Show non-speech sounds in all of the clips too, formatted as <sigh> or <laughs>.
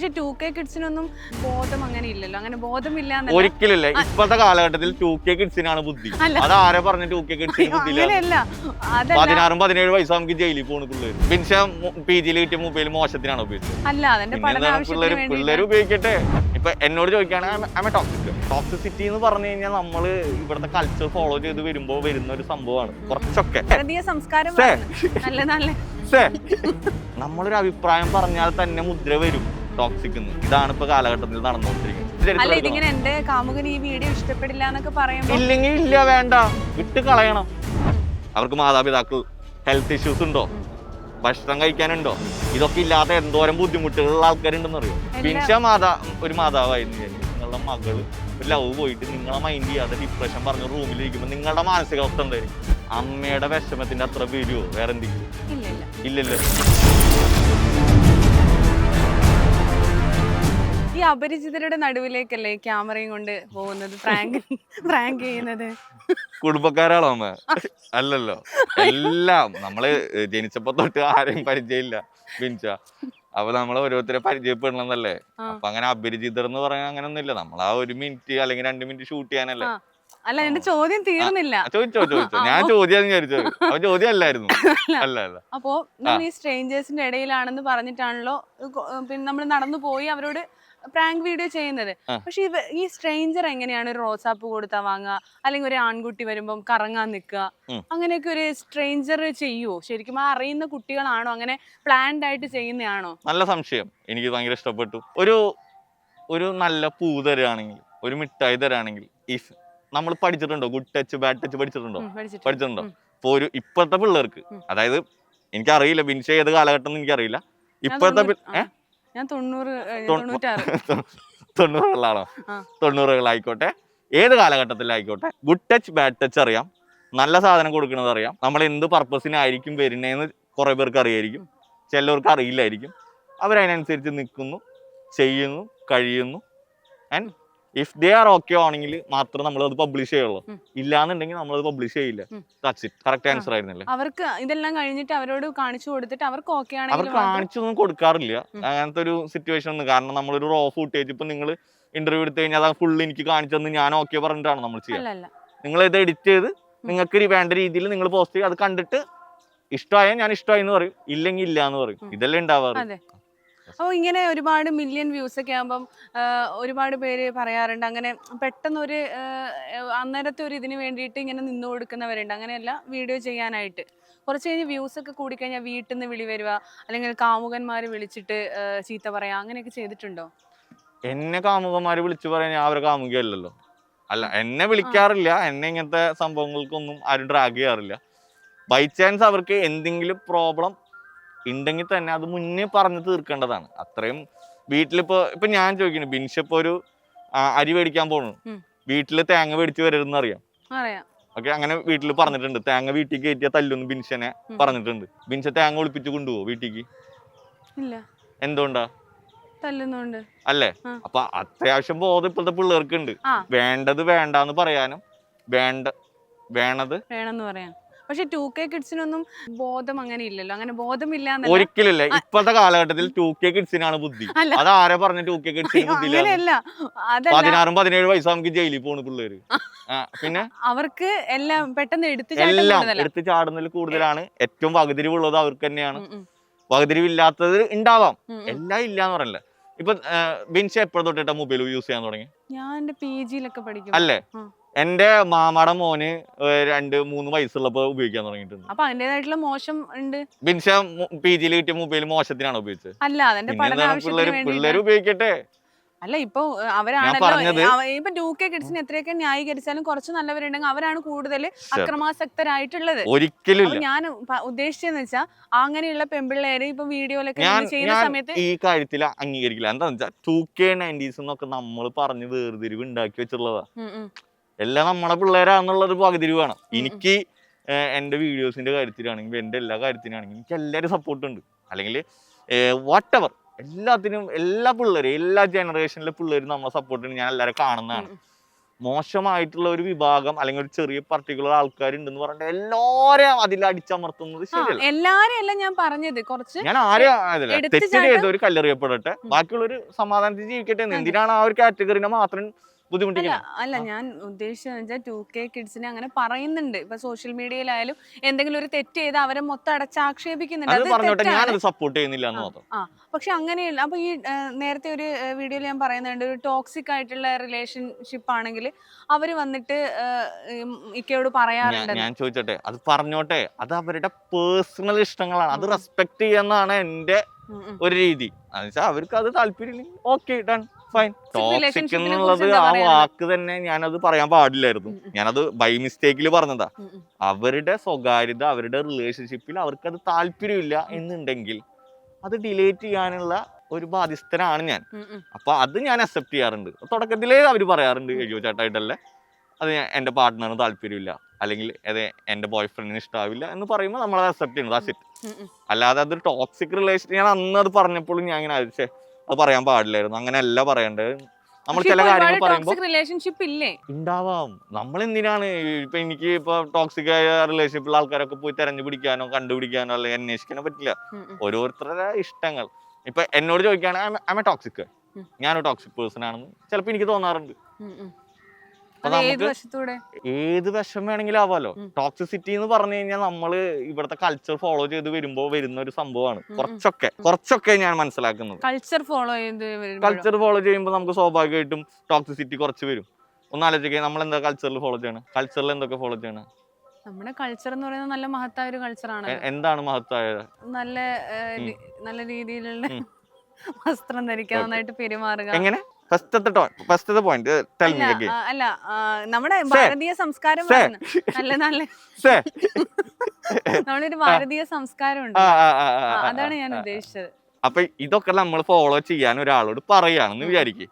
പക്ഷെ to K കിഡ്സിനൊന്നും ബോധം അങ്ങനെ ഇല്ലല്ലോ. അങ്ങനെ ബോധമില്ല. ഒരിക്കലില്ല ഇപ്പോഴത്തെ കാലഘട്ടത്തിൽ ടു കെ കിഡ്സിനാണ് ബുദ്ധി. അത് ആരെ പറഞ്ഞു ടു കെ കിഡ്സിന് ബുദ്ധിയില്ല പതിനാറും പതിനേഴ് വയസ്സ് നമുക്ക് ജയിലിൽ പോണ പിള്ളേർ പിന്നെ പി ജിയിൽ കിട്ടിയ മൊബൈൽ മോശത്തിനാണ് ഉപയോഗിച്ചത്? അല്ല അതെന്റെ പിള്ളേര് വേണ്ടി ഉപയോഗിക്കട്ടെ. ഇപ്പൊ എന്നോട് ചോദിക്കുകയാണെങ്കിൽ ടോക്സിക് ടോക്സിസിറ്റി എന്ന് പറഞ്ഞു കഴിഞ്ഞാൽ നമ്മൾ ഇവിടുത്തെ കൾച്ചർ ഫോളോ ചെയ്ത് വരുമ്പോ വരുന്ന ഒരു സംഭവമാണ്. കുറച്ചൊക്കെ. നമ്മളൊരു അഭിപ്രായം പറഞ്ഞാൽ തന്നെ മുദ്ര വരും. ടോക്സിക് ഇതാണ് ഇപ്പൊ കാലഘട്ടത്തിൽ നടന്നുകൊണ്ടിരിക്കുന്നത്. അല്ല ഇതിങ്ങനെ എന്റെ കാമുകൻ ഈ വീഡിയോ ഇഷ്ടപ്പെടില്ല എന്നൊക്കെ പറയുമ്പോ ഇല്ലെങ്കിൽ ഇല്ല വേണ്ട. വിട്ട് കളയണം. അവർക്ക് മാതാപിതാക്കൾ ഹെൽത്ത് ഇഷ്യൂസ് ഉണ്ടോ? ഭക്ഷണം കഴിക്കാനുണ്ടോ? ഇതൊക്കെ ഇല്ലാത്ത എന്തോരം ബുദ്ധിമുട്ടുകളുള്ള ആൾക്കാരുണ്ടെന്ന് അറിയോ പിൻഷ ബിൻഷ മാതാ ഒരു മാതാവായിരുന്നു നിങ്ങളുടെ മകൾ ഒരു ലവ് പോയിട്ട് നിങ്ങളെ മൈൻഡ് ചെയ്യാതെ ഡിപ്രഷൻ പറഞ്ഞ റൂമിലിരിക്കുമ്പോൾ നിങ്ങളുടെ മാനസികാവസ്ഥ എന്തായിരിക്കും? അമ്മയുടെ വിഷമത്തിന്റെ അത്ര വരുമോ വേറെ എന്തെങ്കിലും? ഇല്ല ഇല്ല. ഇല്ലല്ലോ. ഈ അപരിചിതരുടെ നടുവിലേക്കല്ലേ ക്യാമറയും കൊണ്ട് പോകുന്നത്? പ്രാങ്ക് പ്രാങ്ക് ചെയ്യുന്നത്? കുടുംബക്കാരാണോ അമ്മ? അല്ലല്ലോ. എല്ലാം. നമ്മൾ ജനിച്ചപ്പോ തൊട്ട് ആരെയും പരിചയമില്ല. ബിൻഷ അപ്പൊ നമ്മൾ ഓരോരുത്തരെ പരിചയപ്പെടണമെന്നല്ലേ. അപ്പൊ അങ്ങനെ അപരിചിതർ എന്ന് പറയാൻ അങ്ങനെ ഒന്നുമില്ല നമ്മൾ ആ ഒരു മിനിറ്റ് അല്ലെങ്കിൽ രണ്ട് മിനിറ്റ് ഷൂട്ട് ചെയ്യാനല്ലേ? അല്ല എന്റെ ചോദ്യം തീർന്നില്ല. ചോദിച്ചോ ചോദിച്ചോ. ഞാൻ ചോദ്യം വിചാരിച്ചത്. അപ്പൊ ചോദ്യം അല്ലായിരുന്നു <laughs> അല്ല അല്ല. അപ്പോ ഈ സ്ട്രേഞ്ചേഴ്സിന്റെ ഇടയിലാണെന്ന് പറഞ്ഞിട്ടാണല്ലോ പിന്നെ നമ്മൾ നടന്നു പോയി അവരോട് പ്രാങ്ക് വീഡിയോ ചെയ്യുന്നത്. പക്ഷെ ഇവ ഈ സ്ട്രേഞ്ചർ എങ്ങനെയാണ് ഒരു റോസാപ്പ് കൊടുത്താ വാങ്ങുക? അല്ലെങ്കിൽ ഒരു ആൺകുട്ടി വരുമ്പം കറങ്ങാൻ നിൽക്കുക. അങ്ങനെയൊക്കെ ഒരു സ്ട്രേഞ്ചർ ചെയ്യുവോ? ശരിക്കും ആ അറിയുന്ന കുട്ടികളാണോ? അങ്ങനെ പ്ലാൻഡ് ആയിട്ട് ചെയ്യുന്നതാണോ? നല്ല സംശയം. എനിക്ക് ഭയങ്കര ഇഷ്ടപ്പെട്ടു. ഒരു ഒരു നല്ല പൂ തരാണെങ്കിൽ ഒരു മിഠായി തരാണെങ്കിൽ ഇഫ് നമ്മൾ പഠിച്ചിട്ടുണ്ടോ? ഗുഡ് ടച്ച് ബാഡ് ടച്ച് പഠിച്ചിട്ടുണ്ടോ. പഠിച്ചിട്ടുണ്ടോ. ഇപ്പൊ ഒരു ഇപ്പോഴത്തെ പിള്ളേർക്ക്. അതായത് എനിക്കറിയില്ല ബിൻഷ ഏത് കാലഘട്ടം എന്ന് എനിക്കറിയില്ല. ഇപ്പോഴത്തെ തൊണ്ണൂറ്- പി- ഏ? ഞാൻ തൊണ്ണൂറ് <laughs> തൊണ്ണൂറുകളാണോ. തൊണ്ണൂറുകളായിക്കോട്ടെ. ഏത് കാലഘട്ടത്തിലായിക്കോട്ടെ? ഗുഡ് ടച്ച് ബാഡ് ടച്ച് അറിയാം. നല്ല സാധനം കൊടുക്കുന്നത് അറിയാം. നമ്മൾ എന്ത് പർപ്പസിനായിരിക്കും വരുന്നതെന്ന് കുറെ പേർക്ക് അറിയായിരിക്കും. ചിലവർക്ക് അറിയില്ലായിരിക്കും. അവരതിനനുസരിച്ച് നിൽക്കുന്നു ചെയ്യുന്നു കഴിയുന്നു. And if they are okay ആണെങ്കിൽ മാത്രമേ നമ്മൾ അത് പബ്ലിഷ് ചെയ്യുള്ളൂ. ഇല്ലാന്നുണ്ടെങ്കിൽ നമ്മൾ അത് പബ്ലിഷ് ചെയ്യില്ല. ഉം. ദാറ്റ്സ് ഇറ്റ് കറക്റ്റ് ആൻസർ ആയിരുന്നില്ല? അവർക്ക് ഇതെല്ലാം കഴിഞ്ഞിട്ട് അവരോട് കാണിച്ചു കൊടുത്തിട്ട് അവർക്ക് ഓക്കെ ആണെങ്കിൽ അവർ കാണിച്ചൊന്നും കൊടുക്കാറില്ല. അങ്ങനത്തെ ഒരു സിറ്റുവേഷൻ ഒന്നും. കാരണം നമ്മളൊരു റോ ഫുട്ടേജ് ഇപ്പൊ നിങ്ങൾ ഇന്റർവ്യൂ എടുത്തു കഴിഞ്ഞാൽ അത് ഫുള്ള് എനിക്ക് കാണിച്ചെന്ന് ഞാൻ ഓക്കെ പറഞ്ഞിട്ടാണ് നമ്മൾ ചെയ്യുക. നിങ്ങൾ ഇത് എഡിറ്റ് ചെയ്ത് നിങ്ങൾക്ക് വേണ്ട രീതിയിൽ നിങ്ങൾ പോസ്റ്റ് ചെയ്ത് അത് കണ്ടിട്ട് ഇഷ്ടമായ ഞാൻ ഇഷ്ടമായി എന്ന് പറയും. ഇല്ലെങ്കിൽ ഇല്ല എന്ന് പറയും ഇതെല്ലാം ഉണ്ടാവാറ്. അപ്പോൾ ഇങ്ങനെ ഒരുപാട് മില്യൺ വ്യൂസ് ഒക്കെ ആകുമ്പം ഒരുപാട് പേര് പറയാറുണ്ട്. അങ്ങനെ പെട്ടെന്ന് ഒരു ആ, അന്നേരത്തെ ഒരു ഇതിന് വേണ്ടിയിട്ട് ഇങ്ങനെ നിന്നു കൊടുക്കുന്നവരുണ്ട്. അങ്ങനെയല്ല വീഡിയോ ചെയ്യാനായിട്ട്. കുറച്ച് കഴിഞ്ഞ് വ്യൂസ് ഒക്കെ കൂടിക്കഴിഞ്ഞാൽ വീട്ടിൽ നിന്ന് വിളി വരിക അല്ലെങ്കിൽ കാമുകന്മാർ വിളിച്ചിട്ട് ചീത്ത പറയാ അങ്ങനെയൊക്കെ ചെയ്തിട്ടുണ്ടോ? എന്നെ കാമുകന്മാര് വിളിച്ചു പറയാൻ ഞാൻ അവരെ കാമുകയല്ലല്ലോ. അല്ല എന്നെ വിളിക്കാറില്ല. എന്നെ ഇങ്ങനത്തെ സംഭവങ്ങൾക്കൊന്നും ആരും ഡ്രാഗ് ചെയ്യാറില്ല. ബൈ ചാൻസ് അവർക്ക് എന്തെങ്കിലും പ്രോബ്ലം ഉണ്ടെങ്കിൽ തന്നെ അത് മുന്നേ പറഞ്ഞു തീർക്കേണ്ടതാണ്. അത്രയും വീട്ടിലിപ്പോ ഇപ്പൊ ഞാൻ ചോദിക്കുന്നു ബിൻഷപ്പോ ഒരു അരി മേടിക്കാൻ പോണു. വീട്ടിൽ തേങ്ങ മേടിച്ച് വരരുതെന്ന് അറിയാം. ഓക്കെ അങ്ങനെ വീട്ടിൽ പറഞ്ഞിട്ടുണ്ട്. തേങ്ങ വീട്ടിൽ കയറ്റിയ തല്ലുന്ന് ബിൻഷനെ പറഞ്ഞിട്ടുണ്ട്. ബിൻഷ തേങ്ങ ഒളിപ്പിച്ച് കൊണ്ടുപോകും വീട്ടിലേക്ക് ഇല്ല. എന്തുകൊണ്ടാ? തല്ലുന്നുണ്ട്. അല്ലേ. അപ്പൊ അത്യാവശ്യം ബോധം ഇപ്പോഴത്തെ പിള്ളേർക്ക് ഉണ്ട് ആ. വേണ്ടത് വേണ്ടെന്ന് പറയാനും വേണ്ട വേണത്? വേണമെന്ന് പറയാം. പക്ഷെ ടു കെ കിഡ്സിനൊന്നും ബോധം അങ്ങനെ ഇല്ലല്ലോ. അങ്ങനെ ബോധമില്ല ഒരിക്കലില്ല ഇപ്പോഴത്തെ കാലഘട്ടത്തിൽ ടു കെ കിഡ്സിനാണ് ബുദ്ധി. അതാരെ അത് ആരെ പറഞ്ഞ ടു കെ കിഡ്സിന് ബുദ്ധിയില്ല പതിനാറും പതിനേഴ് വയസ്സ് നമുക്ക് ജയിലിൽ പോണ പിള്ളേര്. പിന്നെ? അവർക്ക് എല്ലാം പെട്ടെന്ന് എടുത്തു എല്ലാം എടുത്തു ചാടുന്നതിൽ കൂടുതലാണ്. ഏറ്റവും വകതിരിവുള്ളത് അവർക്ക് തന്നെയാണ്. വകതിരിവില്ലാത്തത് ഉണ്ടാവാം. എല്ലാം ഇല്ല എന്ന് ഇല്ലാന്ന് പറയല്ല. ഇപ്പൊ ബിൻഷ എപ്പോഴും തൊട്ടിട്ടാ മൊബൈൽ യൂസ് ചെയ്യാൻ തുടങ്ങി ഞാൻ പി ജിയിലൊക്കെ പഠിക്കും. അല്ലേ. എന്റെ മാമാടെ മോന് രണ്ട് മൂന്ന് വയസ്സുള്ളപ്പോ ഉപയോഗിക്കാൻ തുടങ്ങിയിട്ടുണ്ട്. അപ്പൊ അതിന്റേതായിട്ടുള്ള മോശം ഉണ്ട്? ബിൻഷ പി ജിയിൽ കിട്ടിയ മൊബൈൽ മോശത്തിനാണ് ഉപയോഗിച്ചത്. അല്ല അതെന്റെ പിള്ളേര് പിള്ളേര് ഉപയോഗിക്കട്ടെ? അല്ല ഇപ്പൊ അവരാണല്ലോ അവ- ഇപ്പൊ ടു കെ കിഡ്സിന് എത്രയൊക്കെ ന്യായീകരിച്ചാലും കുറച്ച് നല്ലവരുണ്ടെങ്കിൽ അവരാണ് കൂടുതൽ അക്രമാസക്തരായിട്ടുള്ളത്. ഒരിക്കലും ഞാൻ ഉദ്ദേശിച്ചെന്ന് വെച്ചാൽ അങ്ങനെയുള്ള പെമ്പിള്ളേര് ഇപ്പൊ വീഡിയോയിലൊക്കെ ചെയ്യുന്ന സമയത്ത് ഈ കാര്യത്തിൽ അംഗീകരിക്കില്ല. എന്താ വെച്ചാൽ ടു കെ നയന്റീസ് എന്നൊക്കെ നമ്മൾ പറഞ്ഞ് വേർതിരിവ് ഉണ്ടാക്കി വെച്ചിട്ടുള്ളതാ. എല്ലാം നമ്മളെ പിള്ളേരാന്നുള്ളൊരു പകുതിരിവാണ്. വേണം എനിക്ക് എന്റെ വീഡിയോസിന്റെ വീഡിയോസിന്റെ കാര്യത്തിലാണെങ്കിൽ എന്റെ എല്ലാ കാര്യത്തിനാണെങ്കിൽ എനിക്ക് എല്ലാവരും സപ്പോർട്ട് ഉണ്ട് അല്ലെങ്കിൽ വാട്ട് എവർ എല്ലാത്തിനും എല്ലാ പിള്ളേരും എല്ലാ ജനറേഷനിലെ പിള്ളേരും നമ്മളെ സപ്പോർട്ട് ഉണ്ട് ഞാൻ എല്ലാവരും കാണുന്നതാണ്. മോശമായിട്ടുള്ള ഒരു വിഭാഗം അല്ലെങ്കിൽ ഒരു ചെറിയ പർട്ടിക്കുലർ ആൾക്കാരുണ്ടെന്ന് പറഞ്ഞിട്ട് എല്ലാരെയും അതിൽ അടിച്ചമർത്തുന്നത് ശരിയല്ല. എല്ലാരും അല്ല ഞാൻ പറഞ്ഞത്. കുറച്ച് ഞാൻ ആരെയും തെറ്റ് ചെയ്ത ഒരു കല്ലെറിയപ്പെടട്ടെ. ബാക്കിയുള്ളൊരു സമാധാനത്തിൽ ജീവിക്കട്ടെ. എന്തിനാണ് ആ ഒരു കാറ്റഗറിനെ മാത്രം അല്ല ബുദ്ധിമുട്ടിക്കുന്നത് അല്ല ഞാൻ ഉദ്ദേശിച്ചത് വെച്ചാൽ ടു കെ കിഡ്സിനെ അങ്ങനെ പറയുന്നുണ്ട്. ഇപ്പൊ സോഷ്യൽ മീഡിയയിലായാലും എന്തെങ്കിലും ഒരു തെറ്റ് ചെയ്ത് അവരെ മൊത്തം അടച്ചാക്ഷേപിക്കുന്നുണ്ട്. അത് അത് പറഞ്ഞോട്ടെ തെറ്റാണ്. ഞാനത് സപ്പോർട്ട് ചെയ്യുന്നില്ല എന്ന്. മാത്രം. ആ. പക്ഷെ അങ്ങനെയല്ല. അപ്പൊ ഈ ആ, നേരത്തെ ഒരു വീഡിയോയിൽ ഞാൻ പറയുന്നുണ്ട്. ഒരു ടോക്സിക് ആയിട്ടുള്ള റിലേഷൻഷിപ്പ് ആണെങ്കിൽ അവർ വന്നിട്ട് ആ, ഉം, ഇക്കയോട് ഞാൻ- പറയാറുണ്ട് ഞാൻ ചോദിച്ചോട്ടെ അത് പറഞ്ഞോട്ടെ അത് അവരുടെ പേഴ്സണൽ ഇഷ്ടങ്ങളാണ്. അത്. റെസ്പെക്ട് ചെയ്യാന്നാണ് എന്റെ ഒരു രീതി. എന്നുവെച്ചാൽ അവർക്ക് അത് താല്പര്യം ഓക്കെ ഡൺ ഫൈൻ ടോക്സിക് എന്നുള്ളത് ആ വാക്ക് തന്നെ ഞാനത് പറയാൻ പാടില്ലായിരുന്നു. ഞാനത് ബൈ മിസ്റ്റേക്കിൽ പറഞ്ഞതാ. അവരുടെ സ്വകാര്യത അവരുടെ റിലേഷൻഷിപ്പിൽ അവർക്കത് താല്പര്യമില്ല എന്നുണ്ടെങ്കിൽ അത് ഡിലേറ്റ് ചെയ്യാനുള്ള ഒരു ബാധ്യസ്ഥനാണ് ഞാൻ. അപ്പൊ അത് ഞാൻ അക്സെപ്റ്റ് ചെയ്യാറുണ്ട്. തുടക്കത്തിലേ അവർ പറയാറുണ്ട്. അയ്യോ ചേട്ടായിട്ടല്ലേ അത് എന്റെ എന്റെ പാർട്ട്ണറിന് താല്പര്യമില്ല അല്ലെങ്കിൽ അതെ എന്റെ ബോയ് ഫ്രണ്ടിന് ഇഷ്ടാവില്ല എന്ന് പറയുമ്പോൾ നമ്മളത് അക്സെപ്റ്റ് ചെയ്യുന്നത്. ആ സെറ്റ് അല്ലാതെ അതൊരു ടോക്സിക് റിലേഷൻ ഞാൻ അന്ന് അത് പറഞ്ഞപ്പോഴും ഞാൻ ഇങ്ങനെ ആലോചിച്ചേ അത് പറയാൻ പാടില്ലായിരുന്നു. അങ്ങനെയല്ല പറയേണ്ടത് നമ്മൾ ചില കാര്യങ്ങൾ പറയുമ്പോൾ റിലേഷൻഷിപ്പ് ഇല്ലേ? ഉണ്ടാവാം നമ്മൾ എന്തിനാണ് ഇപ്പൊ എനിക്ക് ഇപ്പൊ ടോക്സിക് ആയ റിലേഷൻഷിപ്പിലുള്ള ആൾക്കാരൊക്കെ പോയി തെരഞ്ഞു പിടിക്കാനോ കണ്ടുപിടിക്കാനോ അല്ലെങ്കിൽ അന്വേഷിക്കാനോ പറ്റില്ല. ഓരോരുത്തരുടെ ഇഷ്ടങ്ങൾ. ഇപ്പൊ എന്നോട് ചോദിക്കുകയാണെങ്കിൽ ഐ ടോക്സിക് ഞാൻ ഞാനൊരു ടോക്സിക് പേഴ്സൺ ആണെന്ന് ചിലപ്പോൾ എനിക്ക് തോന്നാറുണ്ട്. അപ്പൊ ഏത് നമുക്ക് വശത്തൂടെ? ഏത് വിഷം വേണമെങ്കിലും ആവാലോ. ടോക്സിസിറ്റി എന്ന് പറഞ്ഞു കഴിഞ്ഞാൽ നമ്മൾ ഇവിടുത്തെ കൾച്ചർ ഫോളോ ചെയ്ത് വരുമ്പോ വരുന്ന ഒരു സംഭവമാണ്. കുറച്ചൊക്കെ കുറച്ചൊക്കെ ഞാൻ മനസ്സിലാക്കുന്നത്. കൾച്ചർ ഫോളോ ചെയ്ത്? കൾച്ചർ ഫോളോ ചെയ്യുമ്പോൾ നമുക്ക് സ്വാഭാവികമായിട്ടും ടോക്സിസിറ്റി കുറച്ച് വരും. ഒന്ന് ആലോചിക്കുക നമ്മൾ എന്താ കൾച്ചറിൽ ഫോളോ ചെയ്യണം? കൾച്ചറിൽ എന്തൊക്കെ ഫോളോ ചെയ്യണം? നമ്മുടെ കൾച്ചർ എന്ന് പറയുന്നത് നല്ല മഹത്തായ ഒരു കൾച്ചറാണ് എന്താണ് മഹത്തായത് നല്ല നല്ല രീതിയിലുള്ള. വസ്ത്രം ധരിക്കുക നന്നായിട്ട് പെരുമാറുക. എങ്ങനെ? ഫസ്റ്റത്തെ ഫസ്റ്റത്തെ പോയിന്റ് ടെൽ മീ അഗൈൻ അല്ല നമ്മുടെ ഭാരതീയ സംസ്കാരം നല്ല നല്ല. നമ്മളൊരു ഭാരതീയ സംസ്കാരം ഉണ്ട് അതാണ് ഞാൻ. ഉദ്ദേശിച്ചത്. അപ്പൊ ഇതൊക്കെ നമ്മൾ ഫോളോ ചെയ്യാൻ ഒരാളോട് പറയാണെന്ന്. വിചാരിക്കും.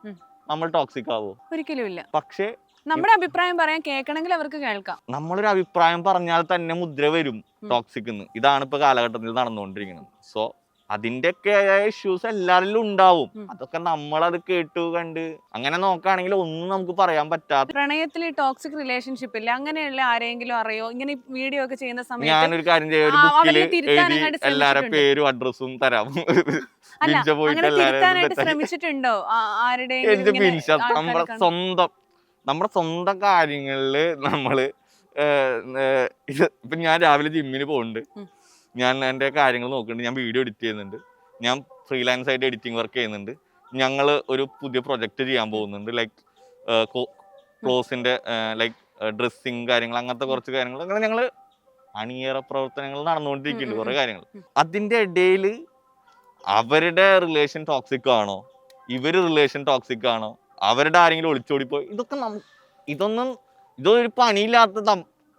നമ്മൾ ടോക്സിക് ആവോ? ഒരിക്കലും ഇല്ല പക്ഷേ നമ്മുടെ അഭിപ്രായം പറയാൻ കേൾക്കണമെങ്കിൽ അവർക്ക് കേൾക്കാം. നമ്മളൊരു അഭിപ്രായം പറഞ്ഞാൽ തന്നെ മുദ്ര വരും ടോക്സിക് ഇതാണ് ഇപ്പൊ കാലഘട്ടത്തിൽ നടന്നുകൊണ്ടിരിക്കുന്നത്. സോ അതിന്റെയൊക്കെ ഇഷ്യൂസ് എല്ലാവരിലും ഉണ്ടാവും. അതൊക്കെ നമ്മളത് കേട്ടു കണ്ട്. അങ്ങനെ നോക്കുകയാണെങ്കിൽ ഒന്നും നമുക്ക് പറയാൻ പറ്റാത്ത പ്രണയത്തിൽ ടോക്സിക് റിലേഷൻഷിപ്പ് ഇല്ല? അങ്ങനെയുള്ള ആരെങ്കിലും അറിയോ? ഇങ്ങനെ വീഡിയോ ഒക്കെ ചെയ്യുന്ന സമയത്ത് ഞാനൊരു കാര്യം ചെയ്യാം. ഒരു ബുക്കിൽ എഴുതി എല്ലാരെ പേരും അഡ്രസ്സും തരാം. ശ്രമിച്ചിട്ടുണ്ടോ? നമ്മുടെ സ്വന്തം നമ്മുടെ സ്വന്തം കാര്യങ്ങളിൽ നമ്മൾ ഇപ്പൊ ഞാൻ രാവിലെ ജിമ്മിന് പോകുന്നുണ്ട്. ഞാൻ എന്റെ കാര്യങ്ങൾ നോക്കുന്നുണ്ട് ഞാൻ വീഡിയോ എഡിറ്റ് ചെയ്യുന്നുണ്ട്. ഞാൻ ഫ്രീലാൻസ് ആയിട്ട് എഡിറ്റിംഗ് വർക്ക് ചെയ്യുന്നുണ്ട്. ഞങ്ങൾ ഒരു പുതിയ പ്രൊജക്റ്റ് ചെയ്യാൻ പോകുന്നുണ്ട്. ലൈക്ക് ക്ലോസിന്റെ ലൈക്ക് ഡ്രസ്സിങ് കാര്യങ്ങൾ അങ്ങനത്തെ കുറച്ച് കാര്യങ്ങൾ. അങ്ങനെ ഞങ്ങൾ അണിയറ പ്രവർത്തനങ്ങൾ നടന്നുകൊണ്ടിരിക്കുന്നുണ്ട് കുറേ കാര്യങ്ങൾ. അതിന്റെ ഇടയിൽ അവരുടെ റിലേഷൻ ടോക്സിക് ആണോ? ഇവർ റിലേഷൻ ടോക്സിക് ആണോ? അവരുടെ ആരെങ്കിലും ഒളിച്ചോടിപ്പോയി? ഇതൊക്കെ ഇതൊന്നും ഇതൊരു പണിയില്ലാത്ത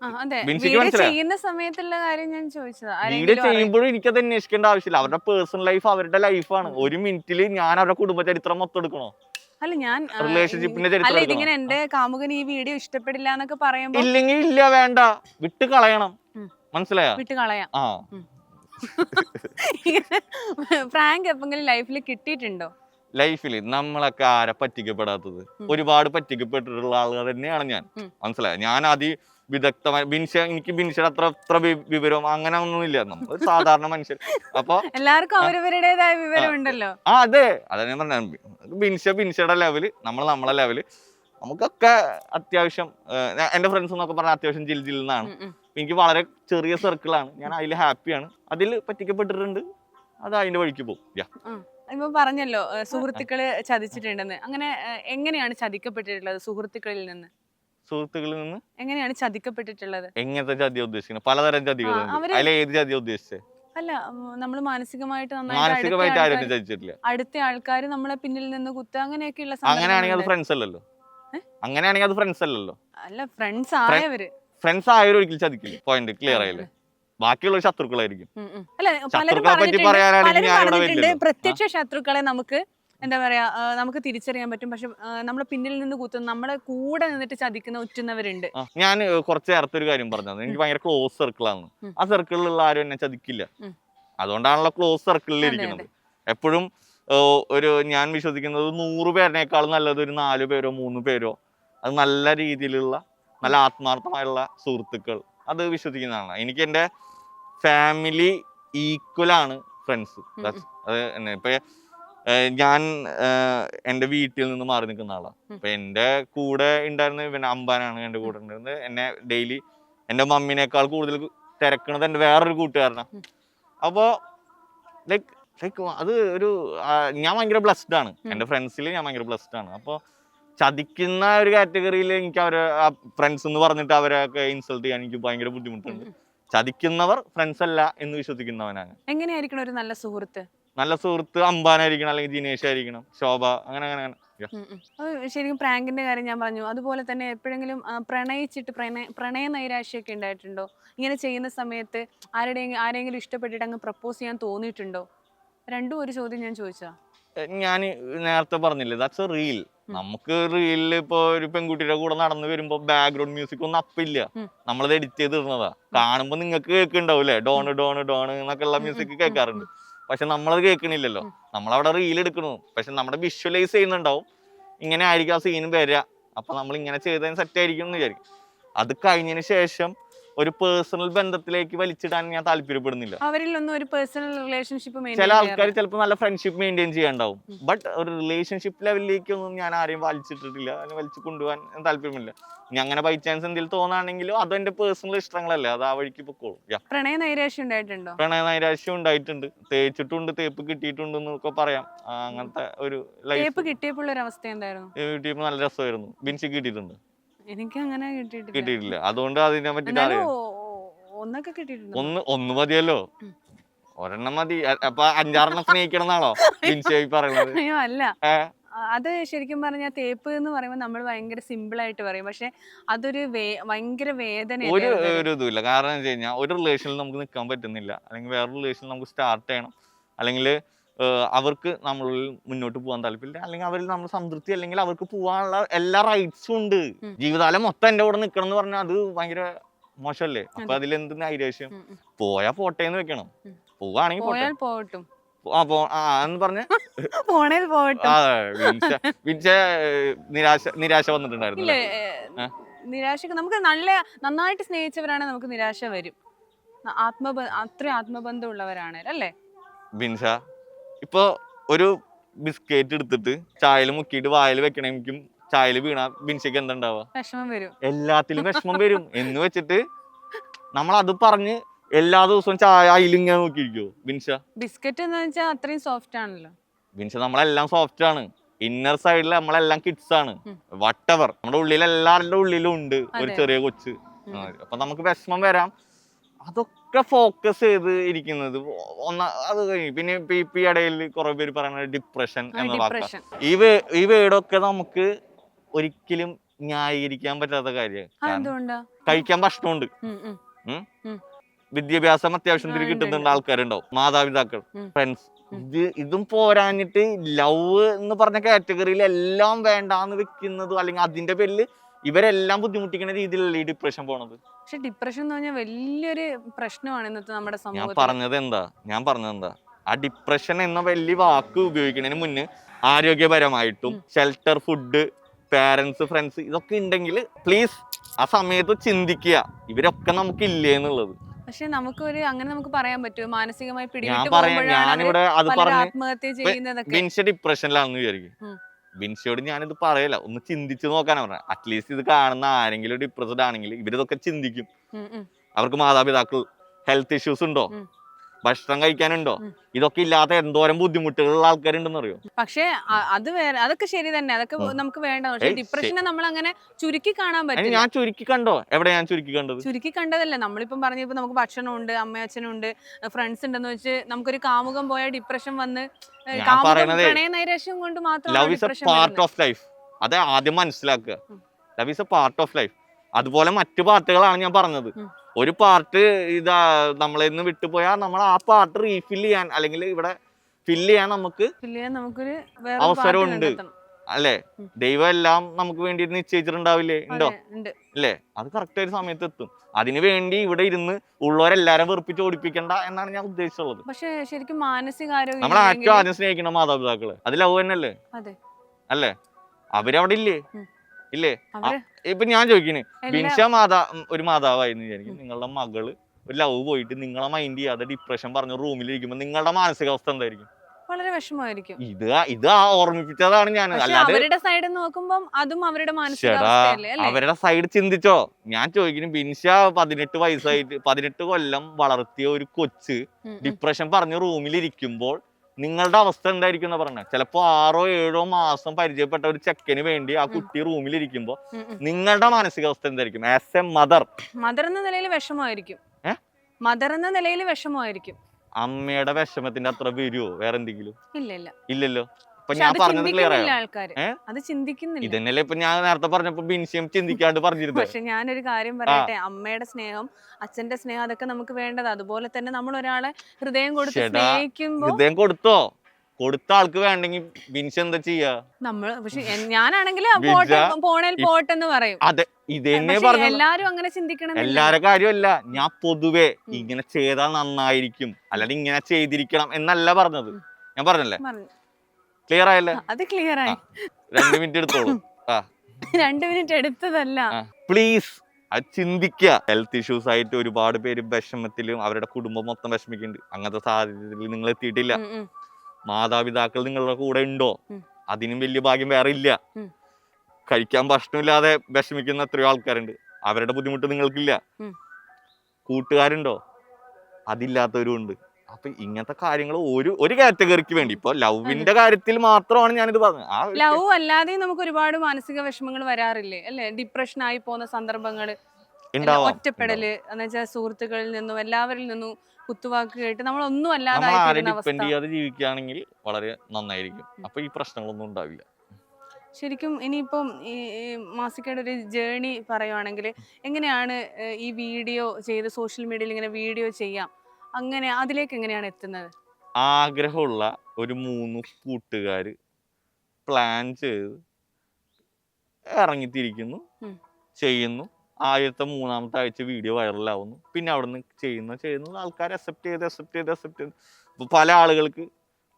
ചെയ്യുന്ന സമയത്തുള്ള കാര്യം ഞാൻ ചോദിച്ചതാ. വീഡിയോ? ചെയ്യുമ്പോഴും എനിക്കത് അന്വേഷിക്കേണ്ട ആവശ്യമില്ല. അവരുടെ പേഴ്സണൽ ലൈഫ് അവരുടെ ലൈഫാണ് ഒരു മിനിറ്റിൽ ഞാൻ അവരുടെ കുടുംബ ചരിത്രം മൊത്തം എടുക്കണോ? അല്ല ഞാൻ റിലേഷൻഷിപ്പിന്റെ ചരിത്രം ഇതിങ്ങനെ എന്റെ കാമുകൻ ഈ വീഡിയോ ഇഷ്ടപ്പെടില്ല എന്നൊക്കെ പറയുമ്പോ ഇല്ലെങ്കിൽ ഇല്ല വേണ്ട. വിട്ട് കളയണം. മനസ്സിലായോ? വിട്ട് കളയാം. ആ. പ്രാങ്ക് എപ്പെങ്കിലും ലൈഫിൽ കിട്ടിയിട്ടുണ്ടോ? ലൈഫിൽ നമ്മളൊക്കെ ആരെ പറ്റിക്കപ്പെടാത്തത്? ഒരുപാട് പറ്റിക്കപ്പെട്ടിട്ടുള്ള ആളുകൾ തന്നെയാണ് ഞാൻ. മനസ്സിലായോ? ഞാൻ അതി വിദഗ്ധമായി. ബിൻഷ എനിക്ക് ബിൻഷയുടെ അത്ര അത്ര വിവരവും വിവരം അങ്ങനെ ഒന്നുമില്ല നമ്മൾ ഒരു സാധാരണ മനുഷ്യർ അപ്പൊ എല്ലാവർക്കും അവരവരുടേതായ വിവരം ഉണ്ടല്ലോ ആ അതെ. അതാണ് ഞാൻ പറഞ്ഞത് ബിൻഷ ബിൻഷയുടെ ലെവൽ നമ്മൾ നമ്മളെ ലെവൽ നമുക്കൊക്കെ അത്യാവശ്യം എന്റെ എന്റെ ഫ്രണ്ട്സ് എന്നൊക്കെ പറഞ്ഞാൽ അത്യാവശ്യം ജിൽ ജിൽ എന്നാണ്. എനിക്ക് വളരെ ചെറിയ സർക്കിളാണ് ഞാൻ അതിൽ ഹാപ്പിയാണ് അതിൽ പറ്റിക്കപ്പെട്ടിട്ടുണ്ട്. അത് അതിന്റെ വഴിക്ക് പോകും. ഇപ്പൊ പറഞ്ഞല്ലോ സുഹൃത്തുക്കൾ ചതിച്ചിട്ടുണ്ടെന്ന്. അങ്ങനെ എങ്ങനെയാണ് ചതിക്കപ്പെട്ടിട്ടുള്ളത് സുഹൃത്തുക്കളിൽ നിന്ന്? സുഹൃത്തുക്കളിൽ നിന്ന് എങ്ങനെയാണ് ചതിക്കപ്പെട്ടിട്ടുള്ളത്? എങ്ങനത്തെ ചതിയ ഉദ്ദേശിക്കുന്നത്? പലതരം ചതികൾ അതിൽ ഏത് ചതിയ ഉദ്ദേശിച്ചത് അല്ല നമ്മൾ മാനസികമായിട്ട് മാനസികമായിട്ട് അടുത്ത ആരും ചതിച്ചിട്ടില്ല. അടുത്ത ആൾക്കാർ നമ്മളെ പിന്നിൽ നിന്ന് കുത്തുക അങ്ങനെയൊക്കെയുള്ള അങ്ങനെയാണെങ്കിൽ അത് ഫ്രണ്ട്സ് അല്ലല്ലോ. അങ്ങനെയാണെങ്കിൽ അത് ഫ്രണ്ട്സ് അല്ലല്ലോ. അല്ല ഫ്രണ്ട്സ് ആയവര് ഫ്രണ്ട്സ് ആയവര് ഒരിക്കലും ചതിക്കില്ല. പോയിന്റ് ക്ലിയർ ആയില്ലേ? ബാക്കിയുള്ള ശത്രുക്കളായിരിക്കും. ശത്രുക്കളെ പറ്റി പറയാനാണെങ്കിൽ. പ്രത്യക്ഷ ശത്രുക്കളെ നമുക്ക് എന്താ പറയാ നമുക്ക് തിരിച്ചറിയാൻ പറ്റും. പക്ഷെ നമ്മളെ പിന്നിൽ നിന്ന് കുത്തുന്ന നമ്മുടെ കൂടെ നിന്നിട്ട് ചതിക്കുന്ന ഉറ്റുന്നവരുണ്ട്. ഞാൻ കുറച്ച് നേരത്തെ ഒരു കാര്യം പറഞ്ഞു എനിക്ക് ഭയങ്കര ക്ലോസ് സർക്കിളാണ് ആണ്. ആ സർക്കിളിലുള്ള ആരും എന്നെ ചതിക്കില്ല. അതുകൊണ്ടാണല്ലോ ക്ലോസ് സർക്കിളിൽ ഇരിക്കുന്നത്. എപ്പോഴും ഒരു ഞാൻ വിശ്വസിക്കുന്നത് നൂറ് പേരിനേക്കാൾ നല്ലത് ഒരു നാല് പേരോ മൂന്ന് പേരോ അത് നല്ല രീതിയിലുള്ള നല്ല ആത്മാർത്ഥമായുള്ള സുഹൃത്തുക്കൾ അത് വിശ്വസിക്കുന്നതാണ്. എനിക്ക് എന്റെ ഫാമിലി ഈക്വൽ ആണ് ഫ്രണ്ട്സ്. അത് ഇപ്പൊ ഞാൻ എന്റെ വീട്ടിൽ നിന്ന് മാറി നിൽക്കുന്ന ആളാണ്. അപ്പൊ എന്റെ കൂടെ ഉണ്ടായിരുന്ന പിന്നെ അമ്പാനാണ് എന്റെ കൂടെ ഉണ്ടായിരുന്നത്. എന്നെ ഡെയിലി എന്റെ മമ്മീനേക്കാൾ കൂടുതൽ തിരക്കണത് എന്റെ വേറൊരു കൂട്ടുകാരനാണ് ഉം. അപ്പോ ലൈക്ക് ലൈക്ക് അത് ഒരു ഞാൻ ഭയങ്കര ബ്ലസ്ഡ് ആണ്. എന്റെ ഫ്രണ്ട്സിൽ ഞാൻ ഭയങ്കര ബ്ലസ്ഡ് ആണ്. അപ്പോൾ ചതിക്കുന്ന ഒരു കാറ്റഗറിയിൽ എനിക്ക് അവരെ ഫ്രണ്ട്സ് എന്ന് പറഞ്ഞിട്ട് അവരെയൊക്കെ ഇൻസൾട്ട് ചെയ്യാൻ എനിക്ക് ഭയങ്കര ബുദ്ധിമുട്ടുണ്ട്. ചതിക്കുന്നവർ ഫ്രണ്ട്സ് അല്ല എന്ന് വിശ്വസിക്കുന്നവനാണ് എങ്ങനെയായിരിക്കണം ഒരു നല്ല സുഹൃത്ത്? നല്ല സുഹൃത്ത് അംബാനായിരിക്കണം അല്ലെങ്കിൽ ജിനേഷ് ആയിരിക്കണം ശോഭ അങ്ങനെ അങ്ങനെ അങ്ങനെ. ശരിക്കും പ്രാങ്കിന്റെ കാര്യം ഞാൻ പറഞ്ഞു. അതുപോലെ തന്നെ എപ്പോഴെങ്കിലും പ്രണയിച്ചിട്ട് പ്രണയ പ്രണയ നൈരാശ്യമൊക്കെ ഉണ്ടായിട്ടുണ്ടോ? ഇങ്ങനെ ചെയ്യുന്ന സമയത്ത് ആരുടെയെങ്കിലും ആരെങ്കിലും ഇഷ്ടപ്പെട്ടിട്ട് അങ്ങ് പ്രപ്പോസ് ചെയ്യാൻ തോന്നിയിട്ടുണ്ടോ? രണ്ടും ഒരു ചോദ്യം ഞാൻ ചോദിച്ചാ ഞാൻ നേരത്തെ പറഞ്ഞില്ലേ ദാറ്റ്സ് എ റീൽ നമുക്ക് റീലിൽ ഇപ്പൊ ഒരു പെൺകുട്ടിയുടെ കൂടെ നടന്നു വരുമ്പോ ബാക്ക്ഗ്രൗണ്ട് മ്യൂസിക് ഒന്നും അപ്പില്ല. നമ്മളത് എഡിറ്റ് ചെയ്ത് ഇടുന്നതാ. കാണുമ്പോ നിങ്ങൾക്ക് കേൾക്കുന്നുണ്ടാവൂലേ ഡോണ് ഡോണ് ഡോണ് എന്നൊക്കെ ഉള്ള മ്യൂസിക് കേൾക്കാറുണ്ട്. പക്ഷെ നമ്മളത് കേൾക്കണില്ലല്ലോ. നമ്മളവിടെ റീൽ എടുക്കണു. പക്ഷെ നമ്മുടെ വിഷ്വലൈസ് ചെയ്യുന്നുണ്ടാവും. ഇങ്ങനെ ആയിരിക്കും ആ സീൻ വരിക അപ്പൊ നമ്മൾ ഇങ്ങനെ ചെയ്തതിന് സെറ്റ് ആയിരിക്കും എന്ന് വിചാരിക്കും. അത് കഴിഞ്ഞതിന് ശേഷം ഒരു പേഴ്സണൽ ബന്ധത്തിലേക്ക് വലിച്ചിടാൻ ഞാൻ താല്പര്യപ്പെടുന്നില്ല. അവരിലൊന്നും ഒരു പേഴ്സണൽ റിലേഷൻഷിപ്പ് ചില ആൾക്കാർ ചിലപ്പോൾ നല്ല ഫ്രണ്ട്ഷിപ്പ് മെയിന്റെയിൻ ചെയ്യാണ്ടാവും. ബട്ട് ഒരു റിലേഷൻഷിപ്പ് ലെവലിലേക്കൊന്നും ഞാൻ ആരെയും വലിച്ചിട്ടിട്ടില്ല. അതിനെ വലിച്ചു കൊണ്ടുപോകാൻ താല്പര്യമില്ല. ഞാൻ അങ്ങനെ ബൈ ചാൻസ് എന്തെങ്കിലും തോന്നാണെങ്കിലും അത് എന്റെ പേഴ്സണൽ ഇഷ്ടങ്ങളല്ലേ. അത് ആ വഴിക്ക് പൊക്കോളും. പ്രണയ നൈരാശ്യം ഉണ്ടായിട്ടുണ്ടോ? പ്രണയ നൈരാശ്യം ഉണ്ടായിട്ടുണ്ട്. തേച്ചിട്ടുണ്ട് തേപ്പ് കിട്ടിയിട്ടുണ്ട് എന്നൊക്കെ പറയാം അങ്ങനത്തെ ഒരു ലൈഫ് തേപ്പ് കിട്ടിയപ്പോൾ ഒരു അവസ്ഥ എന്തായിരുന്നു? കിട്ടിയപ്പോൾ നല്ല രസമായിരുന്നു. ബിൻസി കിട്ടിയിട്ടുണ്ട്. എനിക്ക് അങ്ങനെ കിട്ടിയിട്ടില്ല. കിട്ടിയിട്ടില്ല. അതുകൊണ്ട് അതിനെ പറ്റിയിട്ട് എന്നാലും അറിയാം. ഒ- ഒ- ഒന്നൊക്കെ കിട്ടിയിട്ടുണ്ട്. ഒന്ന് ഒന്ന് മതിയല്ലോ. ഒരെണ്ണം മതി. അ- അപ്പൊ അഞ്ചാറെണ്ണം സ്നേഹിക്കണം എന്നാണോ ബിൻസി പറയുന്നത്. അയ്യോ അല്ല. ഏ? ആ, അത് ശരിക്കും പറഞ്ഞാൽ തേപ്പ് എന്ന് പറയുമ്പോൾ നമ്മൾ ഭയങ്കര സിമ്പിൾ ആയിട്ട് പറയും. പക്ഷെ അതൊരു വേ- ഭയങ്കര വേദന ഒരു ഒരു ഇതുമില്ല. കാരണം എന്ന് വെച്ച് കഴിഞ്ഞാൽ ഒരു റിലേഷനിൽ നമുക്ക് നിൽക്കാൻ പറ്റുന്നില്ല. അല്ലെങ്കിൽ വേറെ റിലേഷനിൽ നമുക്ക് സ്റ്റാർട്ട് ചെയ്യണം. അല്ലെങ്കിൽ അവർക്ക് നമ്മളിൽ മുന്നോട്ട് പോകാൻ താല്പര്യമില്ല. അല്ലെങ്കിൽ അവരിൽ നമ്മൾ സംതൃപ്തി അല്ലെങ്കിൽ അവർക്ക് പോകാനുള്ള എല്ലാ റൈറ്റ്സും ഉണ്ട്. ജീവിതകാലം മൊത്തം എന്റെ കൂടെ നിൽക്കണം എന്ന് പറഞ്ഞാൽ അത് ഭയങ്കര മോശമല്ലേ? അപ്പൊ അതിൽ അതിലെന്ത് നൈരാശ്യം പോയാ പോട്ടെ എന്ന് വെക്കണം. പോവാണെങ്കിൽ പോട്ടെ. പോയാൽ പോകട്ടും. ആ പോ ആ എന്ന് പറഞ്ഞ? <laughs> പോണേൽ പോകട്ടും. നിരാശ നിരാശ വന്നിട്ടുണ്ടായിരുന്നു നിരാശ നമുക്ക് നല്ല നന്നായിട്ട് സ്നേഹിച്ചവരാണ് നമുക്ക് നിരാശ വരും. ആത്മബ അത്രയും ആത്മബന്ധമുള്ളവരാണ് അല്ലേ? ബിൻസ ഇപ്പൊ ഒരു ബിസ്ക്കറ്റ് എടുത്തിട്ട് ചായയിൽ മുക്കിയിട്ട് വായിൽ വെക്കണമെങ്കിലും ചായയിൽ വീണ ബിൻസിക്ക് എന്തുണ്ടാവുക എല്ലാത്തിലും വിഷമം വരും. എന്ന് വെച്ചിട്ട് നമ്മൾ അത് പറഞ്ഞ് എല്ലാ ദിവസവും ചായ അതിലിങ്ങനെ നോക്കിയിരിക്കോ ബിൻസ? ബിസ്ക്കറ്റ് എന്ന് വെച്ചാൽ അത്രയും സോഫ്റ്റ് ആണല്ലോ. ബിൻസ നമ്മളെല്ലാം സോഫ്റ്റ് ആണ്. ഇന്നർ സൈഡിൽ നമ്മളെല്ലാം കിഡ്സ് ആണ്. വട്ടവർ നമ്മുടെ ഉള്ളിൽ എല്ലാവരുടെ ഉള്ളിലും ഉണ്ട് ഒരു ചെറിയ കൊച്ച്. അപ്പൊ നമുക്ക് വിഷമം വരാം. അതൊക്കെ ഫോക്കസ് ചെയ്ത് ഇരിക്കുന്നത്. ഒന്ന അത് കഴിഞ്ഞു പിന്നെ ഇപ്പൊ ഈ ഇടയിൽ കുറെ പേര് പറയുന്നത് ഡിപ്രഷൻ എന്ന വാക്ക. ഈ വേ- ഈ വേടൊക്കെ നമുക്ക് ഒരിക്കലും ന്യായീകരിക്കാൻ പറ്റാത്ത കാര്യമാണ് അതെന്തുകൊണ്ടാ കഴിക്കാൻ ഭക്ഷണമുണ്ട്. വിദ്യാഭ്യാസം അത്യാവശ്യം തിരി കിട്ടുന്നുണ്ട് ആൾക്കാരുണ്ടാവും. മാതാപിതാക്കൾ ഫ്രണ്ട്സ് ഇത് ഇതും പോരാഞ്ഞിട്ട് ലവ് എന്ന് പറഞ്ഞ കാറ്റഗറിയിൽ എല്ലാം വേണ്ടാന്ന് വെക്കുന്നത് അല്ലെങ്കിൽ അതിന്റെ പേരിൽ ഇവരെല്ലാം ബുദ്ധിമുട്ടിക്കുന്ന രീതിയിലല്ല ഈ ഡിപ്രഷൻ പോണത്? പക്ഷെ ഡിപ്രഷൻ എന്ന് പറഞ്ഞാൽ വലിയൊരു പ്രശ്നമാണ് ഇന്നത്തെ നമ്മുടെ ഞാൻ സമൂഹത്തിൽ പറഞ്ഞത് എന്താ? ഞാൻ പറഞ്ഞത് എന്താ? ആ ഡിപ്രഷൻ എന്ന വലിയ വാക്ക് ഉപയോഗിക്കുന്നതിന് മുന്നേ ആരോഗ്യപരമായിട്ടും ഷെൽട്ടർ ഫുഡ് പാരന്റ്സ് ഫ്രണ്ട്സ് ഇതൊക്കെ ഉണ്ടെങ്കിൽ പ്ലീസ് ആ സമയത്ത് ചിന്തിക്കുക. ഇവരൊക്കെ നമുക്ക് ഇല്ലേ എന്നുള്ളത്. പക്ഷെ നമുക്ക് ഒരു അങ്ങനെ നമുക്ക് പറയാൻ പറ്റുമോ? മാനസികമായി പിടിക്കാൻ പിടിവിട്ട് പറയാം. പോകുമ്പോഴാണ് അവർ ഞാനിവിടെ അത് പലരും പറഞ്ഞ് ആത്മഹത്യ ചെയ്യുന്നതൊക്കെ. ബിൻഷ ഡിപ്രഷനിലാണെന്ന് വിചാരിക്കും. ഉം. ബിൻഷയോട് ഞാനിത് പറയല ഒന്ന് ചിന്തിച്ചു നോക്കാനാ പറഞ്ഞത് അറ്റ്ലീസ്റ്റ് ഇത് കാണുന്ന ആരെങ്കിലും ഡിപ്രസ്ഡ് ആണെങ്കിൽ ഇവരിതൊക്കെ ചിന്തിക്കും. അവർക്ക് മാതാപിതാക്കൾ ഹെൽത്ത് ഇഷ്യൂസ് ഉണ്ടോ. ഭക്ഷണം കഴിക്കാനുണ്ടോ. ഇതൊക്കെ ഇല്ലാത്ത എന്തോരം ബുദ്ധിമുട്ടുകളുള്ള ആൾക്കാരുണ്ടെന്ന് അറിയോ പക്ഷേ അത് വേറെ അതൊക്കെ ശരി തന്നെ. അതൊക്കെ. നമുക്ക് വേണ്ട. പക്ഷേ ഡിപ്രഷനെ നമ്മൾ അങ്ങനെ ചുരുക്കി കാണാൻ പറ്റും ഞാൻ ചുരുക്കി കണ്ടോ? എവിടെ ഞാൻ ചുരുക്കി കണ്ടത്? ചുരുക്കി കണ്ടതല്ല. നമ്മളിപ്പം പറഞ്ഞപ്പോ നമുക്ക് ഭക്ഷണമുണ്ട് അമ്മയച്ഛനുണ്ട് ഫ്രണ്ട്സ് ഉണ്ടെന്ന് വെച്ച് നമുക്കൊരു കാമുകം പോയ ഡിപ്രഷൻ വന്ന് പ്രണയ നൈരാശ്യം കൊണ്ട് മാത്രം love is a part of life അത് ആദ്യം മനസ്സിലാക്കുക. Love is a part of life അതുപോലെ മറ്റു പാർട്ടുകളാണ് ഞാൻ പറഞ്ഞത്. ഒരു പാർട്ട് ഇതാ നമ്മളെ നിന്ന് വിട്ടുപോയാൽ നമ്മൾ ആ പാർട്ട് റീഫിൽ ചെയ്യാൻ അല്ലെങ്കിൽ ഇവിടെ ഫില്ല് ചെയ്യാൻ നമുക്ക് അവസരമുണ്ട്. അല്ലേ. ദൈവം എല്ലാം നമുക്ക് വേണ്ടി നിശ്ചയിച്ചിട്ടുണ്ടാവില്ലേ? ഉണ്ടോ? അല്ലേ? അത് കറക്റ്റ് ഒരു സമയത്ത് എത്തും. അതിനു വേണ്ടി ഇവിടെ ഇരുന്ന് ഉള്ളവരെല്ലാരും വെറുപ്പിച്ച് ഓടിപ്പിക്കണ്ട എന്നാണ് ഞാൻ ഉദ്ദേശിച്ചുള്ളത്. പക്ഷെ ശരിക്കും മാനസികാരോഗ്യം നമ്മൾ ഏറ്റവും ആദ്യം സ്നേഹിക്കണം മാതാപിതാക്കൾ. അത് ലവ് തന്നെയല്ലേ? അല്ലേ? അവരവിടെ ഇല്ലേ. ഇല്ലേ? ഇപ്പൊ ഞാൻ ചോദിക്കണേ. ബിൻഷ മാതാ ഒരു മാതാവായിരുന്നു വിചാരിക്കും. നിങ്ങളുടെ മകൾ ഒരു ലവ് പോയിട്ട് നിങ്ങളെ മൈൻഡ് ചെയ്യാതെ ഡിപ്രഷൻ പറഞ്ഞ റൂമിലിരിക്കുമ്പോ നിങ്ങളുടെ മാനസികാവസ്ഥ എന്തായിരിക്കും? വളരെ വിഷമമായിരിക്കും. ഇത് ഇത് ആ ഓർമ്മിപ്പിച്ചതാണ് ഞാൻ. അല്ലാതെ അവരുടെ സൈഡിൽ നോക്കുമ്പോൾ അതും അവരുടെ അവരുടെ സൈഡ് ചിന്തിച്ചോ? ഞാൻ ചോദിക്കുന്നു ബിൻഷ പതിനെട്ട് വയസ്സായിട്ട് പതിനെട്ട് കൊല്ലം വളർത്തിയ ഒരു കൊച്ച്. ഡിപ്രഷൻ പറഞ്ഞ് റൂമിലിരിക്കുമ്പോൾ നിങ്ങളുടെ അവസ്ഥ എന്തായിരിക്കും എന്ന് പറഞ്ഞത് ചിലപ്പോ ആറോ ഏഴോ മാസം പരിചയപ്പെട്ട ഒരു ചെക്കന് വേണ്ടി ആ കുട്ടി റൂമിലിരിക്കുമ്പോ ഉം, ഉം. നിങ്ങളുടെ മാനസികാവസ്ഥ എന്തായിരിക്കും? ആസ് എ മദർ മദർ എന്ന നിലയിൽ വിഷമമായിരിക്കും? മദർ എന്ന നിലയിൽ വിഷമമായിരിക്കും. അമ്മയുടെ വിഷമത്തിന്റെ അത്ര വരുമോ വേറെന്തെങ്കിലും ഇല്ല ഇല്ല. ഇല്ലല്ലോ. പക്ഷെ ഞാൻ പറഞ്ഞത് ക്ലിയർ ഇതന്നെ ആയോ? ഇതന്നെയല്ലേ ഇപ്പൊ ഞാൻ നേരത്തെ പറഞ്ഞപ്പോ ബിൻസിയം ചിന്തിക്കാണ്ട് പറഞ്ഞിരുന്നു പക്ഷെ ഞാനൊരു കാര്യം പറയട്ടെ അമ്മയുടെ സ്നേഹം അച്ഛന്റെ സ്നേഹം അതൊക്കെ നമുക്ക് വേണ്ടത്. അതുപോലെ തന്നെ നമ്മൾ ഒരാളെ ഹൃദയം കൊടുത്ത് സ്നേഹിക്കുമ്പോ ഹൃദയം കൊടുത്തോ? കൊടുത്ത ആൾക്ക് വേണ്ടെങ്കിൽ ബിൻസ് എന്താ ചെയ്യാ? നമ്മൾ പക്ഷെ ഞാനാണെങ്കിൽ പോണേൽ പോട്ടെന്ന് പറയും. അതെ ഇത് തന്നെ പറഞ്ഞു എല്ലാരും അങ്ങനെ ചിന്തിക്കണം എല്ലാരെ കാര്യമല്ല ഞാൻ പൊതുവെ ഇങ്ങനെ ചെയ്താൽ നന്നായിരിക്കും അല്ലാതെ ഇങ്ങനെ ചെയ്തിരിക്കണം എന്നല്ല പറഞ്ഞത്. ഞാൻ പറഞ്ഞല്ലേ? ക്ലിയർ ആയല്ലേ? അത് ക്ലിയർ ആയി. രണ്ട് മിനിറ്റ് എടുത്തോളൂ. ആ. രണ്ട് മിനിറ്റ് എടുത്തതല്ല. പ്ലീസ് അത് ചിന്തിക്കുക. ഹെൽത്ത് ഇഷ്യൂസ് ആയിട്ട് ഒരുപാട് പേര് വിഷമത്തിലും അവരുടെ കുടുംബം മൊത്തം വിഷമിക്കുന്നുണ്ട്. അങ്ങനത്തെ സാഹചര്യത്തിൽ നിങ്ങൾ എത്തിയിട്ടില്ല. മാതാപിതാക്കൾ നിങ്ങളുടെ കൂടെ ഉണ്ടോ? അതിനും വലിയ ഭാഗ്യം വേറെ ഇല്ല. കഴിക്കാൻ ഭക്ഷണമില്ലാതെ വിഷമിക്കുന്ന എത്രയോ ആൾക്കാരുണ്ട്. അവരുടെ ബുദ്ധിമുട്ട് നിങ്ങൾക്കില്ല. കൂട്ടുകാരുണ്ടോ? അതില്ലാത്തവരും ഉണ്ട്. അപ്പൊ ഇങ്ങനത്തെ കാര്യങ്ങൾ ഒരു ഒരു കാറ്റഗറിക്ക് വേണ്ടി. ഇപ്പൊ ലവിന്റെ കാര്യത്തിൽ മാത്രമാണ് ഞാനിത് പറഞ്ഞത്. ലവ് അല്ലാതെ നമുക്ക് ഒരുപാട് മാനസിക വിഷമങ്ങൾ വരാറില്ലേ? അല്ലെ? ഡിപ്രഷൻ ആയി പോകുന്ന സന്ദർഭങ്ങൾ. ഒറ്റപ്പെടൽ എന്നുവെച്ചാൽ സുഹൃത്തുക്കളിൽ നിന്നും എല്ലാവരിൽ നിന്നും കുത്തുവാക്ക് കേട്ട് നമ്മൾ ഒന്നും ഡിപ്പെൻഡ് അവസ്ഥ. ചെയ്യാതെ ജീവിക്കുകയാണെങ്കിൽ വളരെ നന്നായിരിക്കും. അപ്പൊ ഈ പ്രശ്നങ്ങളൊന്നും ഉണ്ടാവില്ല. ശരിക്കും ഇനിയിപ്പം ഈ മാസിക്കയുടെ ഒരു ജേണി പറയുവാണെങ്കിൽ എങ്ങനെയാണ് ഈ വീഡിയോ ചെയ്ത് സോഷ്യൽ മീഡിയയിൽ ഇങ്ങനെ വീഡിയോ ചെയ്യാം? അങ്ങനെ അതിലേക്ക് എങ്ങനെയാണ് എത്തുന്നത്? ആഗ്രഹമുള്ള ഒരു മൂന്ന് കൂട്ടുകാർ പ്ലാൻ ചെയ്ത് ഇറങ്ങിത്തിരിക്കുന്നു. ചെയ്യുന്നു. ആദ്യത്തെ മൂന്നാമത്തെ ആഴ്ച വീഡിയോ വൈറലാവുന്നു. പിന്നെ അവിടുന്ന് ചെയ്യുന്ന ചെയ്യുന്നു ആൾക്കാർ അക്സെപ്റ്റ് ചെയ്ത് അക്സെപ്റ്റ് ചെയ്ത് അക്സെപ്റ്റ് ചെയ്ത്. പല ആളുകൾക്ക്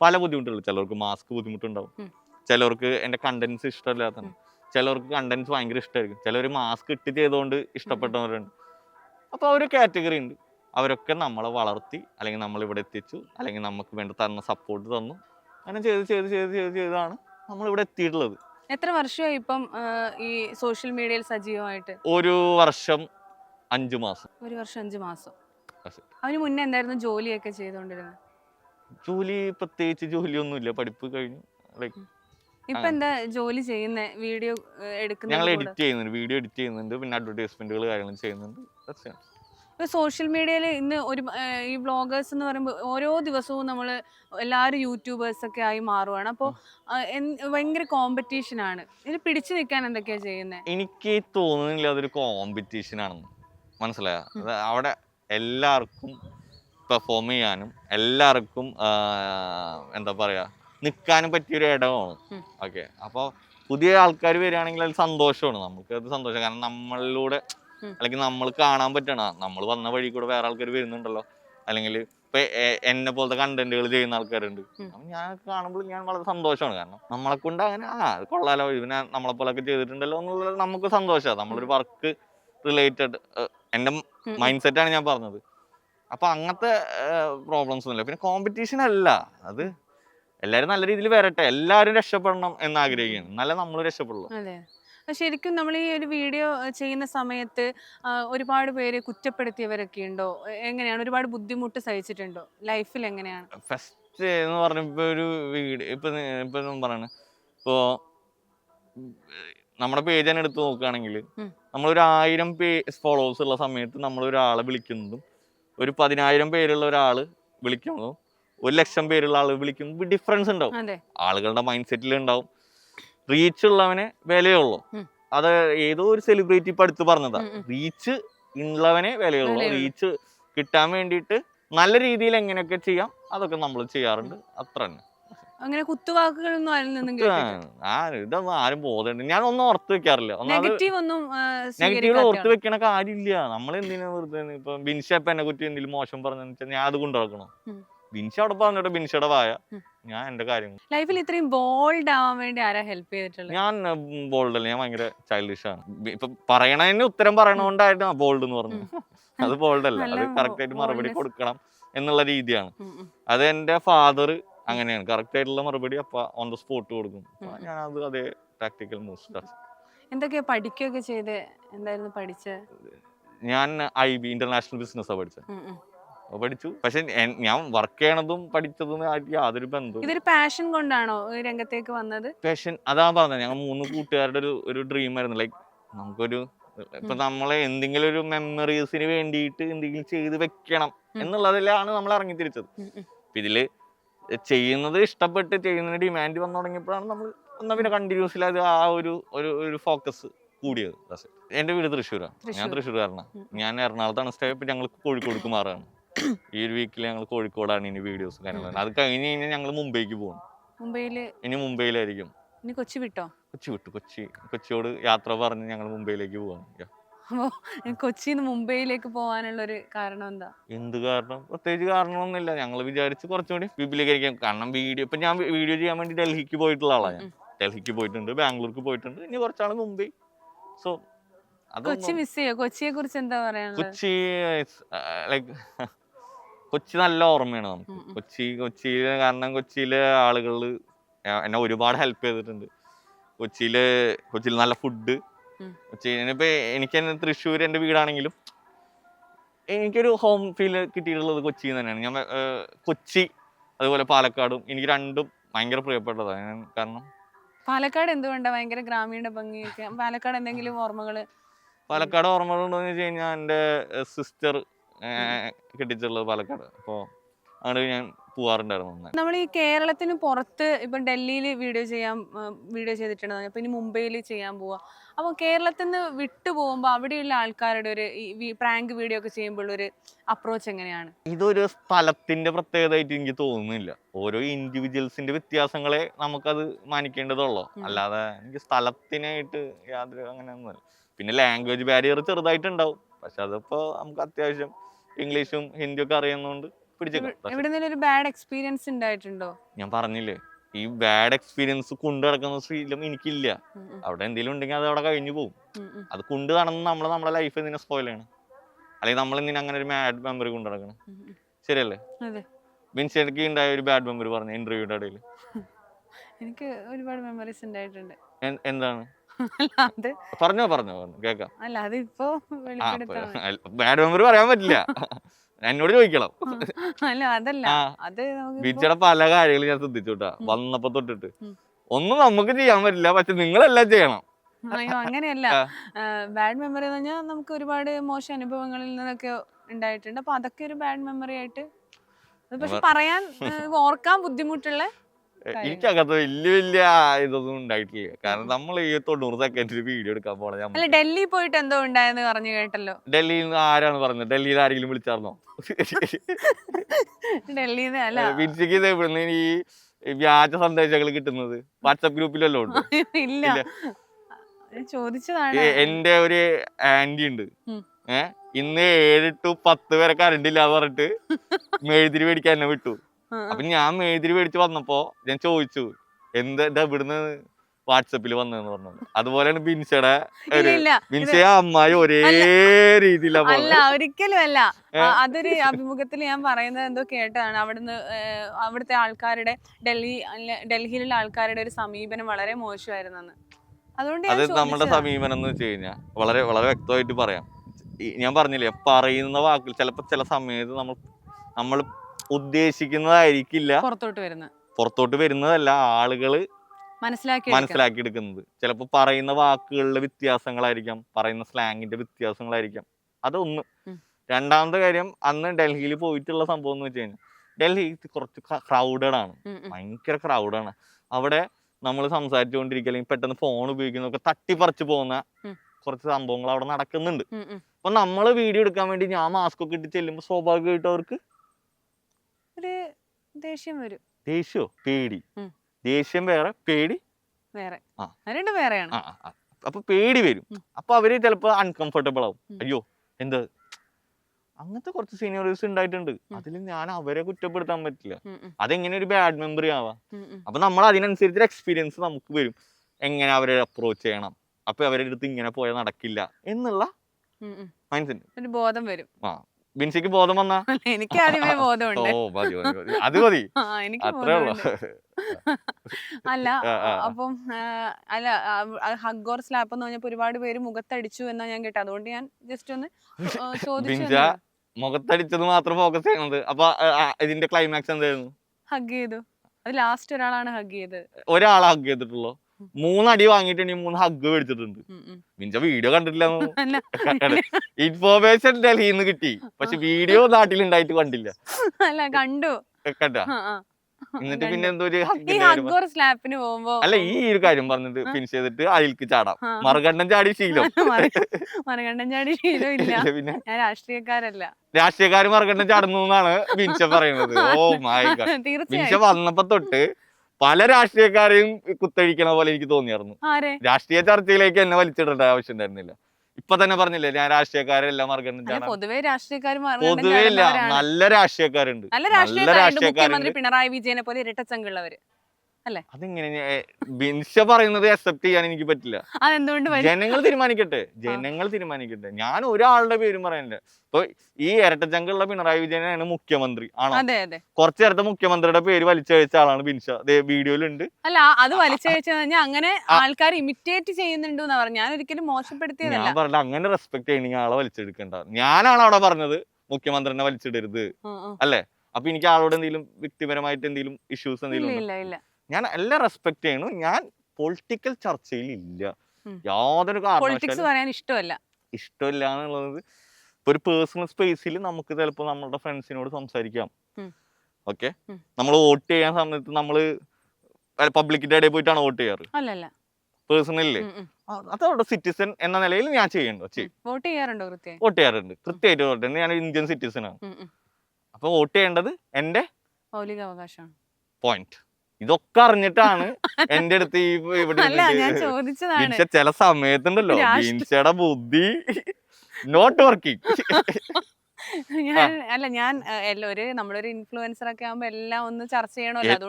പല ബുദ്ധിമുട്ടുകൾ ചിലർക്ക് മാസ്ക് ബുദ്ധിമുട്ടുണ്ടാവും. ചിലർക്ക് എന്റെ കണ്ടൻസ് ഇഷ്ടമില്ലാത്ത ഉം. ചിലർക്ക് കണ്ടന്റ്സ് ഭയങ്കര ഇഷ്ടമായിരിക്കും. ചിലർ മാസ്ക് ഇട്ട് ചെയ്തുകൊണ്ട് ഇഷ്ടപ്പെട്ടവരുണ്ട്. അപ്പോൾ ഒരു കാറ്റഗറി ഉണ്ട്. അവരൊക്കെ നമ്മളെ വളർത്തി അല്ലെങ്കിൽ നമ്മൾ ഇവിടെ എത്തിച്ചു അല്ലെങ്കിൽ നമുക്ക് വേണ്ടി തന്ന സപ്പോർട്ട് തന്നു. അങ്ങനെ ചെയ്ത് ചെയ്ത് ചെയ്ത് ചെയ്ത് ചെയ്താണ് നമ്മൾ ഇവിടെ എത്തിയിട്ടുള്ളത്. എത്ര വർഷമായി ഇപ്പം ഈ സോഷ്യൽ മീഡിയയിൽ സജീവമായിട്ട്? ഒരു വർഷം അഞ്ചു മാസം. ഒരു വർഷം അഞ്ചു മാസം. അവന് മുന്നേ എന്തായിരുന്നു ജോലിയൊക്കെ ചെയ്തുകൊണ്ടിരുന്നത്? ജോലി പ്രത്യേകിച്ച് ജോലിയൊന്നുമില്ല. പഠിപ്പ് കഴിഞ്ഞു. ലൈക്ക് ഇപ്പൊ എന്താ ജോലി ചെയ്യുന്ന? വീഡിയോ ഞങ്ങൾ എഡിറ്റ് ചെയ്യുന്നുണ്ട്. വീഡിയോ എഡിറ്റ് ചെയ്യുന്നുണ്ട്. പിന്നെ അഡ്വർടൈസ്മെന്റുകൾ കാര്യങ്ങളും ചെയ്യുന്നുണ്ട്. ഇപ്പൊ സോഷ്യൽ മീഡിയയിൽ ഇന്ന് ഒരു ഈ വ്ളോഗേഴ്സ് എന്ന് പറയുമ്പോൾ ഓരോ ദിവസവും നമ്മൾ എല്ലാവരും യൂട്യൂബേഴ്സ് ഒക്കെ ആയി മാറുവാണ്. അപ്പോൾ ഭയങ്കര കോമ്പറ്റീഷൻ ആണ്. ഇതിന് പിടിച്ചു നിൽക്കാൻ എന്തൊക്കെയാ ചെയ്യുന്നത് എനിക്ക് തോന്നുന്നില്ല അതൊരു കോമ്പറ്റീഷൻ ആണെന്ന്. മനസ്സിലായ? അവിടെ എല്ലാവർക്കും പെർഫോം ചെയ്യാനും എല്ലാവർക്കും എന്താ പറയാ നിൽക്കാനും പറ്റിയൊരു ഇടമാണ്. ഓക്കെ. അപ്പോൾ പുതിയ ആൾക്കാർ വരികയാണെങ്കിൽ അത് സന്തോഷമാണ്. നമുക്ക് അത് സന്തോഷം. കാരണം നമ്മളിലൂടെ. അല്ലെങ്കിൽ നമ്മൾ കാണാൻ പറ്റണ നമ്മൾ വന്ന വഴി കൂടെ വേറെ ആൾക്കാർ വരുന്നുണ്ടല്ലോ. അല്ലെങ്കിൽ ഇപ്പൊ എന്നെ പോലത്തെ കണ്ടന്റുകൾ ചെയ്യുന്ന ആൾക്കാരുണ്ട്. അപ്പൊ ഞാൻ കാണുമ്പോൾ ഞാൻ വളരെ സന്തോഷമാണ്. കാരണം നമ്മളെ കൊണ്ട് അങ്ങനെ ആ അത് കൊള്ളാലോ. ഇവനെ നമ്മളെ പോലൊക്കെ ചെയ്തിട്ടുണ്ടല്ലോ എന്നുള്ളത് നമുക്ക് സന്തോഷമാണ് നമ്മളൊരു വർക്ക് റിലേറ്റഡ് എന്റെ ഉം. മൈൻഡ് സെറ്റാണ് ഞാൻ പറഞ്ഞത്. അപ്പൊ അങ്ങനത്തെ പ്രോബ്ലംസ് ഒന്നുമില്ല. പിന്നെ കോമ്പറ്റീഷൻ അല്ല. അത് എല്ലാരും നല്ല രീതിയിൽ വരട്ടെ. എല്ലാരും രക്ഷപ്പെടണം എന്ന് ആഗ്രഹിക്കുകയാണ്. എന്നാലേ നമ്മൾ രക്ഷപ്പെടുള്ളൂ. ശരിക്കും നമ്മൾ ഈ ഒരു വീഡിയോ ചെയ്യുന്ന സമയത്ത് ഒരുപാട് പേര് കുറ്റപ്പെടുത്തിയവരൊക്കെ ഉണ്ടോ? എങ്ങനെയാണ്? ഒരുപാട് ബുദ്ധിമുട്ട് സഹിച്ചിട്ടുണ്ടോ? ലൈഫിൽ എങ്ങനെയാണ്? ഫസ്റ്റ് എന്ന് പറഞ്ഞപ്പോ ഒരു വീട് ഇപ്പൊ ഇപ്പൊ പറയണ. ഇപ്പോ നമ്മുടെ പേജ് തന്നെ എടുത്ത് നോക്കുകയാണെങ്കിൽ. നമ്മളൊരു ആയിരം പേ ഫോളോവേഴ്സ് ഉള്ള സമയത്ത് നമ്മൾ ഒരാളെ വിളിക്കുന്നതും ഒരു പതിനായിരം പേരുള്ള ഒരാൾ വിളിക്കുന്നതും ഒരു ലക്ഷം പേരുള്ള ആൾ വിളിക്കുന്നതും ഡിഫറൻസ് ഉണ്ടാവും. ആളുകളുടെ മൈൻഡ് സെറ്റിൽ ഉണ്ടാവും. റീച്ച് ഉള്ളവനെ വിലയുള്ളൂ. അത് ഏതോ ഒരു സെലിബ്രിറ്റി ഇപ്പൊ അടുത്ത് പറഞ്ഞതാ. റീച്ച് ഉള്ളവനെ വിലയുള്ളൂ. റീച്ച് കിട്ടാൻ വേണ്ടിയിട്ട് നല്ല രീതിയിൽ എങ്ങനെയൊക്കെ ചെയ്യാം അതൊക്കെ നമ്മൾ ചെയ്യാറുണ്ട്. അത്ര തന്നെ. അങ്ങനെ കുത്തുവാക്കുകളൊന്നും ആരും നിന്നും ആ ഇതൊന്നും ആരും ബോധമുണ്ട്. ഞാൻ ഒന്നും ഓർത്ത് വെക്കാറില്ല. നെഗറ്റീവ് ഒന്നും നെഗറ്റീവ് ഓർത്ത് വെക്കണ കാര്യമില്ല. നമ്മൾ എന്തിനാ വെറുതെ ഇപ്പൊ ബിൻഷാപ്പ് എന്നെ കുറ്റി എന്തെങ്കിലും മോശം പറഞ്ഞാൽ ഞാൻ അത് കൊണ്ടുനടക്കണോ. ബിൻഷ അവിടെ പറഞ്ഞിട്ട് ബിൻഷയുടെ വായ. ഞാൻ എന്റെ കാര്യം ലൈഫിൽ ഇത്രയും ബോൾഡ് ആവാൻ വേണ്ടി ആരാ ഹെൽപ്പ് ചെയ്തിട്ടുള്ളത്? ഞാൻ ബോൾഡ് അല്ല. ഞാൻ ഭയങ്കര ചൈൽഡിഷ് ആണ്. ഇപ്പൊ പറയണതിന് ഉത്തരം പറയണോണ്ടായിരുന്നു ബോൾഡ് എന്ന് പറഞ്ഞു <laughs> അത് ബോൾഡ് അല്ല. അത് കറക്റ്റ് ആയിട്ട് മറുപടി കൊടുക്കണം എന്നുള്ള രീതിയാണ്. അത് എന്റെ ഫാദർ അങ്ങനെയാണ്. കറക്റ്റ് ആയിട്ടുള്ള മറുപടി അപ്പൊ ഓൺ ദ സ്പോട്ട് കൊടുക്കും. ഞാൻ അത് അതേ പ്രാക്ടിക്കൽ മൂവ്സ് എന്തൊക്കെയാ പഠിക്കുകയൊക്കെ ചെയ്ത് എന്തായിരുന്നു പഠിച്ചത് ഞാൻ ഐ ബി ഇന്റർനാഷണൽ ബിസിനസ്സാണ് പഠിച്ചത് പഠിച്ചു. പക്ഷെ ഞാൻ വർക്ക് ചെയ്യണതും പഠിച്ചതും ആയിട്ട് യാതൊരു ബന്ധവും ഇതൊരു പാഷൻ കൊണ്ടാണോ ഈ രംഗത്തേക്ക് വന്നത്? പാഷൻ അതാ പറഞ്ഞത് ഞങ്ങൾ മൂന്ന് കൂട്ടുകാരുടെ ഒരു ഒരു ഡ്രീം ആയിരുന്നു. ലൈക്ക് നമുക്കൊരു ഇപ്പൊ നമ്മളെ എന്തെങ്കിലും ഒരു മെമ്മറീസിന് വേണ്ടിയിട്ട് എന്തെങ്കിലും ചെയ്ത് വെക്കണം. എന്നുള്ളതിലാണ് നമ്മൾ ഇറങ്ങി തിരിച്ചത് ഇതിൽ ചെയ്യുന്നത് ഇഷ്ടപ്പെട്ട് ചെയ്യുന്നതിന് ഡിമാൻഡ് വന്നു തുടങ്ങിയപ്പോഴാണ് നമ്മൾ എന്നാ പിന്നെ കണ്ടിന്യൂസിൽ അത് ആ ഒരു ഒരു ഫോക്കസ് കൂടിയത്. എന്റെ വീട് തൃശ്ശൂരാണ് ഞാൻ തൃശ്ശൂർ. തൃശ്ശൂർകാരനാണ്. ഞാൻ എറണാകുളത്താണ്. സ്റ്റേ ഞങ്ങൾ കോഴിക്കോടുക്ക് മാറാണ് ഈ ഒരു വീക്കിൽ ഞങ്ങൾ കോഴിക്കോടാണ് ഇനി വീഡിയോസ് കാര്യങ്ങളും അത് കഴിഞ്ഞ് കഴിഞ്ഞാൽ ഞങ്ങൾ മുംബൈക്ക് പോകും മുംബൈയിൽ ഇനി മുംബൈയിലായിരിക്കും. ഇനി കൊച്ചി വിട്ടോ? കൊച്ചി വിട്ടു. കൊച്ചി കൊച്ചിയോട് യാത്ര പറഞ്ഞ് ഞങ്ങൾ മുംബൈയിലേക്ക് പോവാണ്. അപ്പോൾ അപ്പോ കൊച്ചിന്ന് മുംബൈയിലേക്ക് പോകാനുള്ള ഒരു കാരണം എന്താ? എന്ത് കാരണം? പ്രത്യേകിച്ച് കാരണമൊന്നുമില്ല. ഞങ്ങൾ വിചാരിച്ച് കുറച്ചുകൂടി വിപുലീകരിക്കാം. കാരണം വീഡിയോ ഇപ്പൊ ഞാൻ വീഡിയോ ചെയ്യാൻ വേണ്ടി ഡൽഹിക്ക് പോയിട്ടുള്ള ആളാണ് ഞാൻ. ഡൽഹിക്ക് പോയിട്ടുണ്ട് ബാംഗ്ലൂർക്ക് പോയിട്ടുണ്ട്. ഇനി കുറച്ചാൾ മുംബൈ. സോ കൊച്ചി മിസ് ചെയ്യോ? കൊച്ചിയെ കുറിച്ച് എന്താ പറയാ കൊച്ചി ലൈക്ക് കൊച്ചി നല്ല ഓർമ്മയാണ് നമുക്ക്. കൊച്ചി കൊച്ചിയിൽ കാരണം കൊച്ചിയിലെ ആളുകൾ എന്നെ ഒരുപാട് ഹെൽപ്പ് ചെയ്തിട്ടുണ്ട്. കൊച്ചിയിൽ കൊച്ചിയിൽ നല്ല ഫുഡ്. കൊച്ചി എനിക്ക് തന്നെ തൃശ്ശൂർ എന്റെ വീടാണെങ്കിലും എനിക്കൊരു ഹോം ഫീൽ കിട്ടിയിട്ടുള്ളത് കൊച്ചിയിൽ തന്നെയാണ് ഞാൻ കൊച്ചി അതുപോലെ പാലക്കാടും എനിക്ക് രണ്ടും ഭയങ്കര പ്രിയപ്പെട്ടതാണ്. ഞാൻ കാരണം പാലക്കാട് എന്തുകൊണ്ടാണ് ഭയങ്കര ഗ്രാമീണ ഭംഗിയൊക്കെ. പാലക്കാട് എന്തെങ്കിലും ഓർമ്മകൾ? പാലക്കാട് ഓർമ്മകളുണ്ടോ എന്ന് വെച്ച് കഴിഞ്ഞാൽ എന്റെ സിസ്റ്റർ കെട്ടിച്ചുള്ളത് പാലക്കാട്. അപ്പോ അങ്ങോട്ട് ഞാൻ പോവാറുണ്ടായിരുന്നു നമ്മൾ ഈ കേരളത്തിന് പുറത്ത് ഇപ്പൊ ഡൽഹിയിൽ വീഡിയോ ചെയ്യാൻ വീഡിയോ ചെയ്തിട്ടുണ്ട് അപ്പൊ ഇനി മുംബൈയിൽ ചെയ്യാൻ പോവാ. അപ്പൊ കേരളത്തിൽ നിന്ന് വിട്ടു പോകുമ്പോൾ അവിടെയുള്ള ആൾക്കാരുടെ ഒരു പ്രാങ്ക് വീഡിയോ ഒക്കെ ചെയ്യുമ്പോൾ ഒരു അപ്രോച്ച് എങ്ങനെയാണ്? ഇതൊരു സ്ഥലത്തിന്റെ പ്രത്യേകതയായിട്ട് എനിക്ക് തോന്നുന്നില്ല. ഓരോ ഇൻഡിവിജ്വൽസിന്റെ വ്യത്യാസങ്ങളെ നമുക്കത് മാനിക്കേണ്ടതുള്ളൂ. അല്ലാതെ എനിക്ക് സ്ഥലത്തിനായിട്ട് യാതൊരു അങ്ങനെയൊന്നുമില്ല. പിന്നെ ലാംഗ്വേജ് ബാരിയർ ചെറുതായിട്ടുണ്ടാവും. പക്ഷെ അതിപ്പോ നമുക്ക് അത്യാവശ്യം ഇംഗ്ലീഷും ഹിന്ദിയും ഒക്കെ അറിയുന്നതുകൊണ്ട് പിടിച്ചേക്കാം ഒരു ബാഡ് എക്സ്പീരിയൻസ് ഉണ്ടായിട്ടുണ്ടോ ഞാൻ പറഞ്ഞില്ലേ ഈ ബാഡ് എക്സ്പീരിയൻസ് കൊണ്ടു നടക്കുന്ന ശീലം എനിക്കില്ല. അവിടെ എന്തെങ്കിലും ഉണ്ടെങ്കിൽ അത് അവിടെ കഴിഞ്ഞു പോകും അത് കൊണ്ട് നടന്ന് നമ്മൾ നമ്മുടെ ലൈഫ് എന്തിനെ സ്പോയിൽ ആണ് അല്ലെങ്കിൽ നമ്മൾ എന്തിനാ അങ്ങനെ ഒരു ബാഡ് മെമ്മറി കൊണ്ടു നടക്കണം. ശരിയല്ലേ? മീൻസ് എനിക്ക് ഉണ്ടായ ഒരു ബാഡ് മെമ്മറി പറഞ്ഞു ഇന്റർവ്യൂടെ ഇടയിൽ എനിക്ക് ഒരുപാട് മെമ്മറീസ് ഉണ്ടായിട്ടുണ്ട് എന്താണ്? പറഞ്ഞോ പറഞ്ഞോ പറഞ്ഞു കേക്കാം അല്ല അതിപ്പോ മാഡം മെമ്പർ ബാഡ് മെമ്മറി പറയാൻ പറ്റില്ല. എന്നോട് ചോദിക്കണം. അല്ല അതല്ല. അത് ബീച്ചയുടെ പല കാര്യങ്ങളും ഞാൻ ശ്രദ്ധിച്ചുട്ടാ. വന്നപ്പോ തൊട്ടിട്ട്. ഒന്നും നമുക്ക് ചെയ്യാൻ പറ്റില്ല പക്ഷെ നിങ്ങളെല്ലാം ചെയ്യണം. അയ്യോ അങ്ങനെയല്ല. ബാഡ് മെമ്മറി എന്ന് പറഞ്ഞാൽ നമുക്ക് ഒരുപാട് മോശം അനുഭവങ്ങളിൽ നിന്നൊക്കെ ഉണ്ടായിട്ടുണ്ട്. അപ്പൊ അതൊക്കെ ഒരു ബാഡ് മെമ്മറി ആയിട്ട്. പക്ഷെ പറയാൻ ഓർക്കാൻ ബുദ്ധിമുട്ടുള്ള. എനിക്കകത്ത് വലിയ വലിയ ഇതൊന്നും ഉണ്ടായിട്ടില്ല. കാരണം നമ്മൾ ഈ തൊണ്ണൂറ് സെക്കൻഡിൽ വീഡിയോ എടുക്കാൻ പോണ അല്ല ഡൽഹി പോയിട്ട് എന്തോ ഉണ്ടായെന്ന് പറഞ്ഞു കേട്ടല്ലോ. ഡൽഹിയിൽ നിന്ന് ആരാണ് പറഞ്ഞത്? ഡൽഹിയിൽ ആരെങ്കിലും വിളിച്ചാർന്നോ <laughs> ഡൽഹിന്ന് അല്ല. ഇത് ഇവിടുന്ന് ഈ വ്യാജ സന്ദേശങ്ങൾ കിട്ടുന്നത്? വാട്സപ്പ് ഗ്രൂപ്പിലല്ലോ ഉണ്ട്. <laughs> ഇല്ല. ചോദിച്ചതാണ്. എന്റെ ഒരു ആന്റി ഉണ്ട്. ഏഹ് ഇന്ന് ഏഴ് ടു പത്ത് വരെ കറണ്ട് ഇല്ലാന്ന് പറഞ്ഞിട്ട് <laughs> മെഴുതിരി മേടിക്കാൻ എന്നെ വിട്ടു. അപ്പൊ ഞാൻ മേതിരി മേടിച്ച് വന്നപ്പോ ഞാൻ ചോദിച്ചു എന്താ ഇവിടുന്ന് വാട്സപ്പിൽ വന്നതെന്ന് പറഞ്ഞു അതുപോലെയാണ് ബിൻസയുടെ ബിൻസയെ അമ്മായി ഒരേ രീതിയിലാണ് അല്ല ഒരിക്കലും അല്ല. അതൊരു അഭിമുഖത്തിൽ ഞാൻ പറയുന്നത് എന്തോ കേട്ടതാണ്. അവിടുന്ന് അവിടുത്തെ ആൾക്കാരുടെ ഡൽഹി ഡൽഹിയിലുള്ള ആൾക്കാരുടെ ഒരു സമീപനം വളരെ മോശമായിരുന്നെന്ന്. അതുകൊണ്ട് അത് നമ്മുടെ. സമീപനം എന്ന് വെച്ച് കഴിഞ്ഞാൽ വളരെ വളരെ വ്യക്തമായിട്ട് പറയാം. ഞാൻ പറഞ്ഞില്ലേ പറയുന്ന വാക്കിൽ ചിലപ്പോൾ ചില സമയത്ത് നമ്മൾ നമ്മൾ ഉദ്ദേശിക്കുന്നതായിരിക്കില്ല. പുറത്തോട്ട് വരുന്നത് പുറത്തോട്ട് വരുന്നതല്ല ആളുകൾ മനസ്സിലാക്കി മനസ്സിലാക്കി എടുക്കുന്നത് ചിലപ്പോൾ പറയുന്ന വാക്കുകളിലെ വ്യത്യാസങ്ങളായിരിക്കാം പറയുന്ന സ്ലാങ്ങിന്റെ വ്യത്യാസങ്ങളായിരിക്കാം. അതൊന്ന്. രണ്ടാമത്തെ കാര്യം അന്ന് ഡൽഹിയിൽ പോയിട്ടുള്ള സംഭവം എന്ന് വെച്ച് കഴിഞ്ഞാൽ ഡൽഹി കുറച്ച് ക്രൗഡഡ് ആണ് ഭയങ്കര ക്രൗഡാണ് അവിടെ നമ്മൾ സംസാരിച്ചുകൊണ്ടിരിക്കുക അല്ലെങ്കിൽ പെട്ടെന്ന് ഫോൺ ഉപയോഗിക്കുന്നതൊക്കെ തട്ടിപ്പറിച്ചു പോകുന്ന കുറച്ച് സംഭവങ്ങൾ അവിടെ നടക്കുന്നുണ്ട്. അപ്പൊ നമ്മൾ വീഡിയോ എടുക്കാൻ വേണ്ടി ഞാൻ മാസ്ക് ഒക്കെ ഇട്ട് ചെല്ലുമ്പോൾ സ്വാഭാവികമായിട്ടും അവർക്ക് ഒരു ദേഷ്യം വരും. ദേഷ്യോ? പേടി. ദേഷ്യം വേറെ പേടി? വേറെ. രണ്ടും വേറെയാണ്. അപ്പൊ പേടി വരും. അപ്പൊ അവർ ചിലപ്പോ അൺകംഫർട്ടബിൾ ആവും. അയ്യോ എന്ത്? അങ്ങനത്തെ കുറച്ച് സീനിയേഴ്സ് ഉണ്ടായിട്ടുണ്ട്. അതിൽ ഞാൻ അവരെ കുറ്റപ്പെടുത്താൻ പറ്റില്ല. അതെങ്ങനെ ഒരു ബാഡ് മെമ്മറി ആവാം. അപ്പൊ നമ്മൾ അതിനനുസരിച്ച് എക്സ്പീരിയൻസ് നമുക്ക് വരും. എങ്ങനെ അവരെ അപ്രോച്ച് ചെയ്യണം? അപ്പൊ അവരുടെ അടുത്ത് ഇങ്ങനെ പോയാൽ നടക്കില്ല എന്നുള്ള. മൈൻഡ് ഒരു ബോധം വരും. ആ. ബിൻസിക്ക് ബോധം വന്നാ? എനിക്ക് ആദ്യമേ ബോധമുണ്ട്. ഓ മതി. അത് മതി. എനിക്ക് അത്രേ ഉള്ളു. ബോധമുണ്ട് അല്ല. അപ്പം അല്ല ഹഗ് ഓർ സ്ലാപ്പ് എന്ന് പറഞ്ഞപ്പോ ഒരുപാട് പേര് മുഖത്തടിച്ചു എന്നാ ഞാൻ കേട്ടത്. അതുകൊണ്ട് ഞാൻ ജസ്റ്റ് ഒന്ന് ചോദിച്ചു മുഖത്തടിച്ചത് മാത്രം ഫോക്കസ് ചെയ്യുന്നത്. അപ്പൊ ഇതിന്റെ ക്ലൈമാക്സ് എന്തായിരുന്നു? ഹഗ് ചെയ്തു. അത് ലാസ്റ്റ് ഒരാളാണ് ഹഗ് ചെയ്തത്. ഒരാളെ ഹഗ് ചെയ്തിട്ടുള്ളൂ? മൂന്നടി വാങ്ങിയിട്ടുണ്ട് മൂന്ന് ഹഗ് മേടിച്ചിട്ടുണ്ട്. ഉം. വീഡിയോ കണ്ടിട്ടില്ല ഇൻഫോർമേഷൻ ഡൽഹിയിൽ നിന്ന് കിട്ടി. പക്ഷെ വീഡിയോ നാട്ടിൽ ഉണ്ടായിട്ട് കണ്ടില്ല. അല്ല കണ്ടു. കണ്ട. എന്നിട്ട്. പിന്നെ എന്തോ ഒരു സ്ലാപ്പിന് പോകുമ്പോ അല്ല ഈ ഒരു കാര്യം പറഞ്ഞിട്ട് ഫിനിഷ് ചെയ്തിട്ട് അയിൽക്ക് ചാടാം. മറുകണ്ഠം ചാടി ശീലം. <laughs> മറുകണ്ഠം ചാടി ഇല്ല, പിന്നെ. ഞാൻ രാഷ്ട്രീയക്കാരല്ല. രാഷ്ട്രീയക്കാർ മറുകണ്ഠം ചാടുന്നു എന്നാണ് മിൻഷ പറയുന്നത്. ഓ മായ ബിൻഷ തീർച്ചയായും. വന്നപ്പോ തൊട്ട് പല രാഷ്ട്രീയക്കാരെയും കുത്തഴിക്കണ പോലെ എനിക്ക് തോന്നിയായിരുന്നു. രാഷ്ട്രീയ ചർച്ചയിലേക്ക് എന്നെ വലിച്ചിടേണ്ട ആവശ്യം ഉണ്ടായിരുന്നില്ല. ഇപ്പൊ തന്നെ പറഞ്ഞില്ലേ ഞാൻ രാഷ്ട്രീയക്കാരെല്ലാം ചാടാൻ പൊതുവെ ഇല്ല നല്ല രാഷ്ട്രീയക്കാരുണ്ട്. നല്ല രാഷ്ട്രീയക്കാരുണ്ട്. പിണറായി വിജയനെ പോലെ ഇരട്ടച്ചങ്കുള്ളവര്. അതെങ്ങനെ ബിൻഷ പറയുന്നത് അക്സെപ്റ്റ് ചെയ്യാൻ എനിക്ക് പറ്റില്ല. അതെന്തുകൊണ്ട് ജനങ്ങൾ തീരുമാനിക്കട്ടെ. ജനങ്ങൾ തീരുമാനിക്കട്ടെ. ഞാൻ ഒരാളുടെ പേരും പറയാനില്ല ഇപ്പൊ ഈ ഇരട്ടച്ചങ്കുള്ള പിണറായി വിജയനാണ് മുഖ്യമന്ത്രി ആണോ? കുറച്ചു നേരത്തെ മുഖ്യമന്ത്രിയുടെ പേര് വലിച്ചഴിച്ച ആളാണ് ബിൻഷ വീഡിയോയിലുണ്ട്. അല്ല അത് വലിച്ചഴിച്ചു കഴിഞ്ഞാൽ അങ്ങനെ ആൾക്കാർ ഇമിറ്റേറ്റ് ചെയ്യുന്നുണ്ട് ഞാൻ ഒരിക്കലും മോശപ്പെടുത്തിയതല്ല. ഞാൻ അങ്ങനെ റെസ്പെക്ട് ചെയ്യണമെങ്കിൽ ആളെ വലിച്ചെടുക്കണ്ട. ഞാനാണ് അവിടെ പറഞ്ഞത് മുഖ്യമന്ത്രിനെ വലിച്ചിടരുത്. അല്ലേ? അപ്പൊ എനിക്ക് ആളോട് എന്തെങ്കിലും വ്യക്തിപരമായിട്ട് എന്തെങ്കിലും ഇഷ്യൂസ് എന്തെങ്കിലും ഞാൻ എല്ലാം റെസ്പെക്ട് ചെയ്യണു ഞാൻ പൊളിറ്റിക്കൽ ചർച്ചയിൽ ഇല്ല. യാതൊരു പൊളിറ്റിക്സ് പറയാൻ ഇഷ്ടമല്ല. ഇഷ്ടമില്ല എന്നുള്ളത് ഇപ്പൊ ഒരു പേഴ്സണൽ സ്പേസിൽ നമുക്ക് ചിലപ്പോൾ നമ്മളുടെ ഫ്രണ്ട്സിനോട് സംസാരിക്കാം. ഓക്കെ നമ്മൾ വോട്ട് ചെയ്യാൻ സമയത്ത് നമ്മൾ പബ്ലിക്കിന്റെ ഇടയിൽ പോയിട്ടാണ് വോട്ട് ചെയ്യാറ്? അല്ലല്ല. പേഴ്സണലിൽ അത് അവിടെ സിറ്റിസൺ എന്ന നിലയിൽ ഞാൻ ചെയ്യണ്ടോ ചെയ്യും വോട്ട് ചെയ്യാറുണ്ടോ വോട്ട് ചെയ്യാറുണ്ട്. കൃത്യമായിട്ട് വോട്ട് ചെയ്യുന്നത് ഞാൻ ഇന്ത്യൻ സിറ്റിസൺ ആണ്. അപ്പൊ വോട്ട് ചെയ്യേണ്ടത് എന്റെ മൗലിക അവകാശമാണ് പോയിന്റ് ഇതൊക്കെ അറിഞ്ഞിട്ടാണ് <laughs> എന്റെ അടുത്ത് ഈ ഇവിടെ ബിൻഷ ചില സമയത്തുണ്ടല്ലോ ബീൻസയുടെ ബുദ്ധി. നോട്ട് വർക്കിംഗ് <laughs> ഞാൻ അല്ല ഞാൻ ഒരു നമ്മളൊരു ഇൻഫ്ലുവൻസർ ഒക്കെ ആകുമ്പോ എല്ലാം ഒന്ന് ചർച്ച ചെയ്യണമല്ലോ.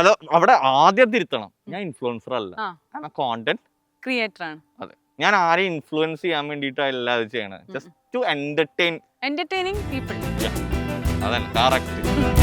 അത് അവിടെ ആദ്യം തിരുത്തണം. ഞാൻ ഇൻഫ്ലുവൻസർ അല്ല. കോണ്ടന്റ് ക്രിയേറ്റർ ആണ്. അതെ. ഞാൻ ആരെ ഇൻഫ്ലുവൻസ് ചെയ്യാൻ വേണ്ടിയിട്ടല്ല അത് ചെയ്യണത്? Just to entertain entertaining people അതന്നെ കറക്റ്റ് <laughs>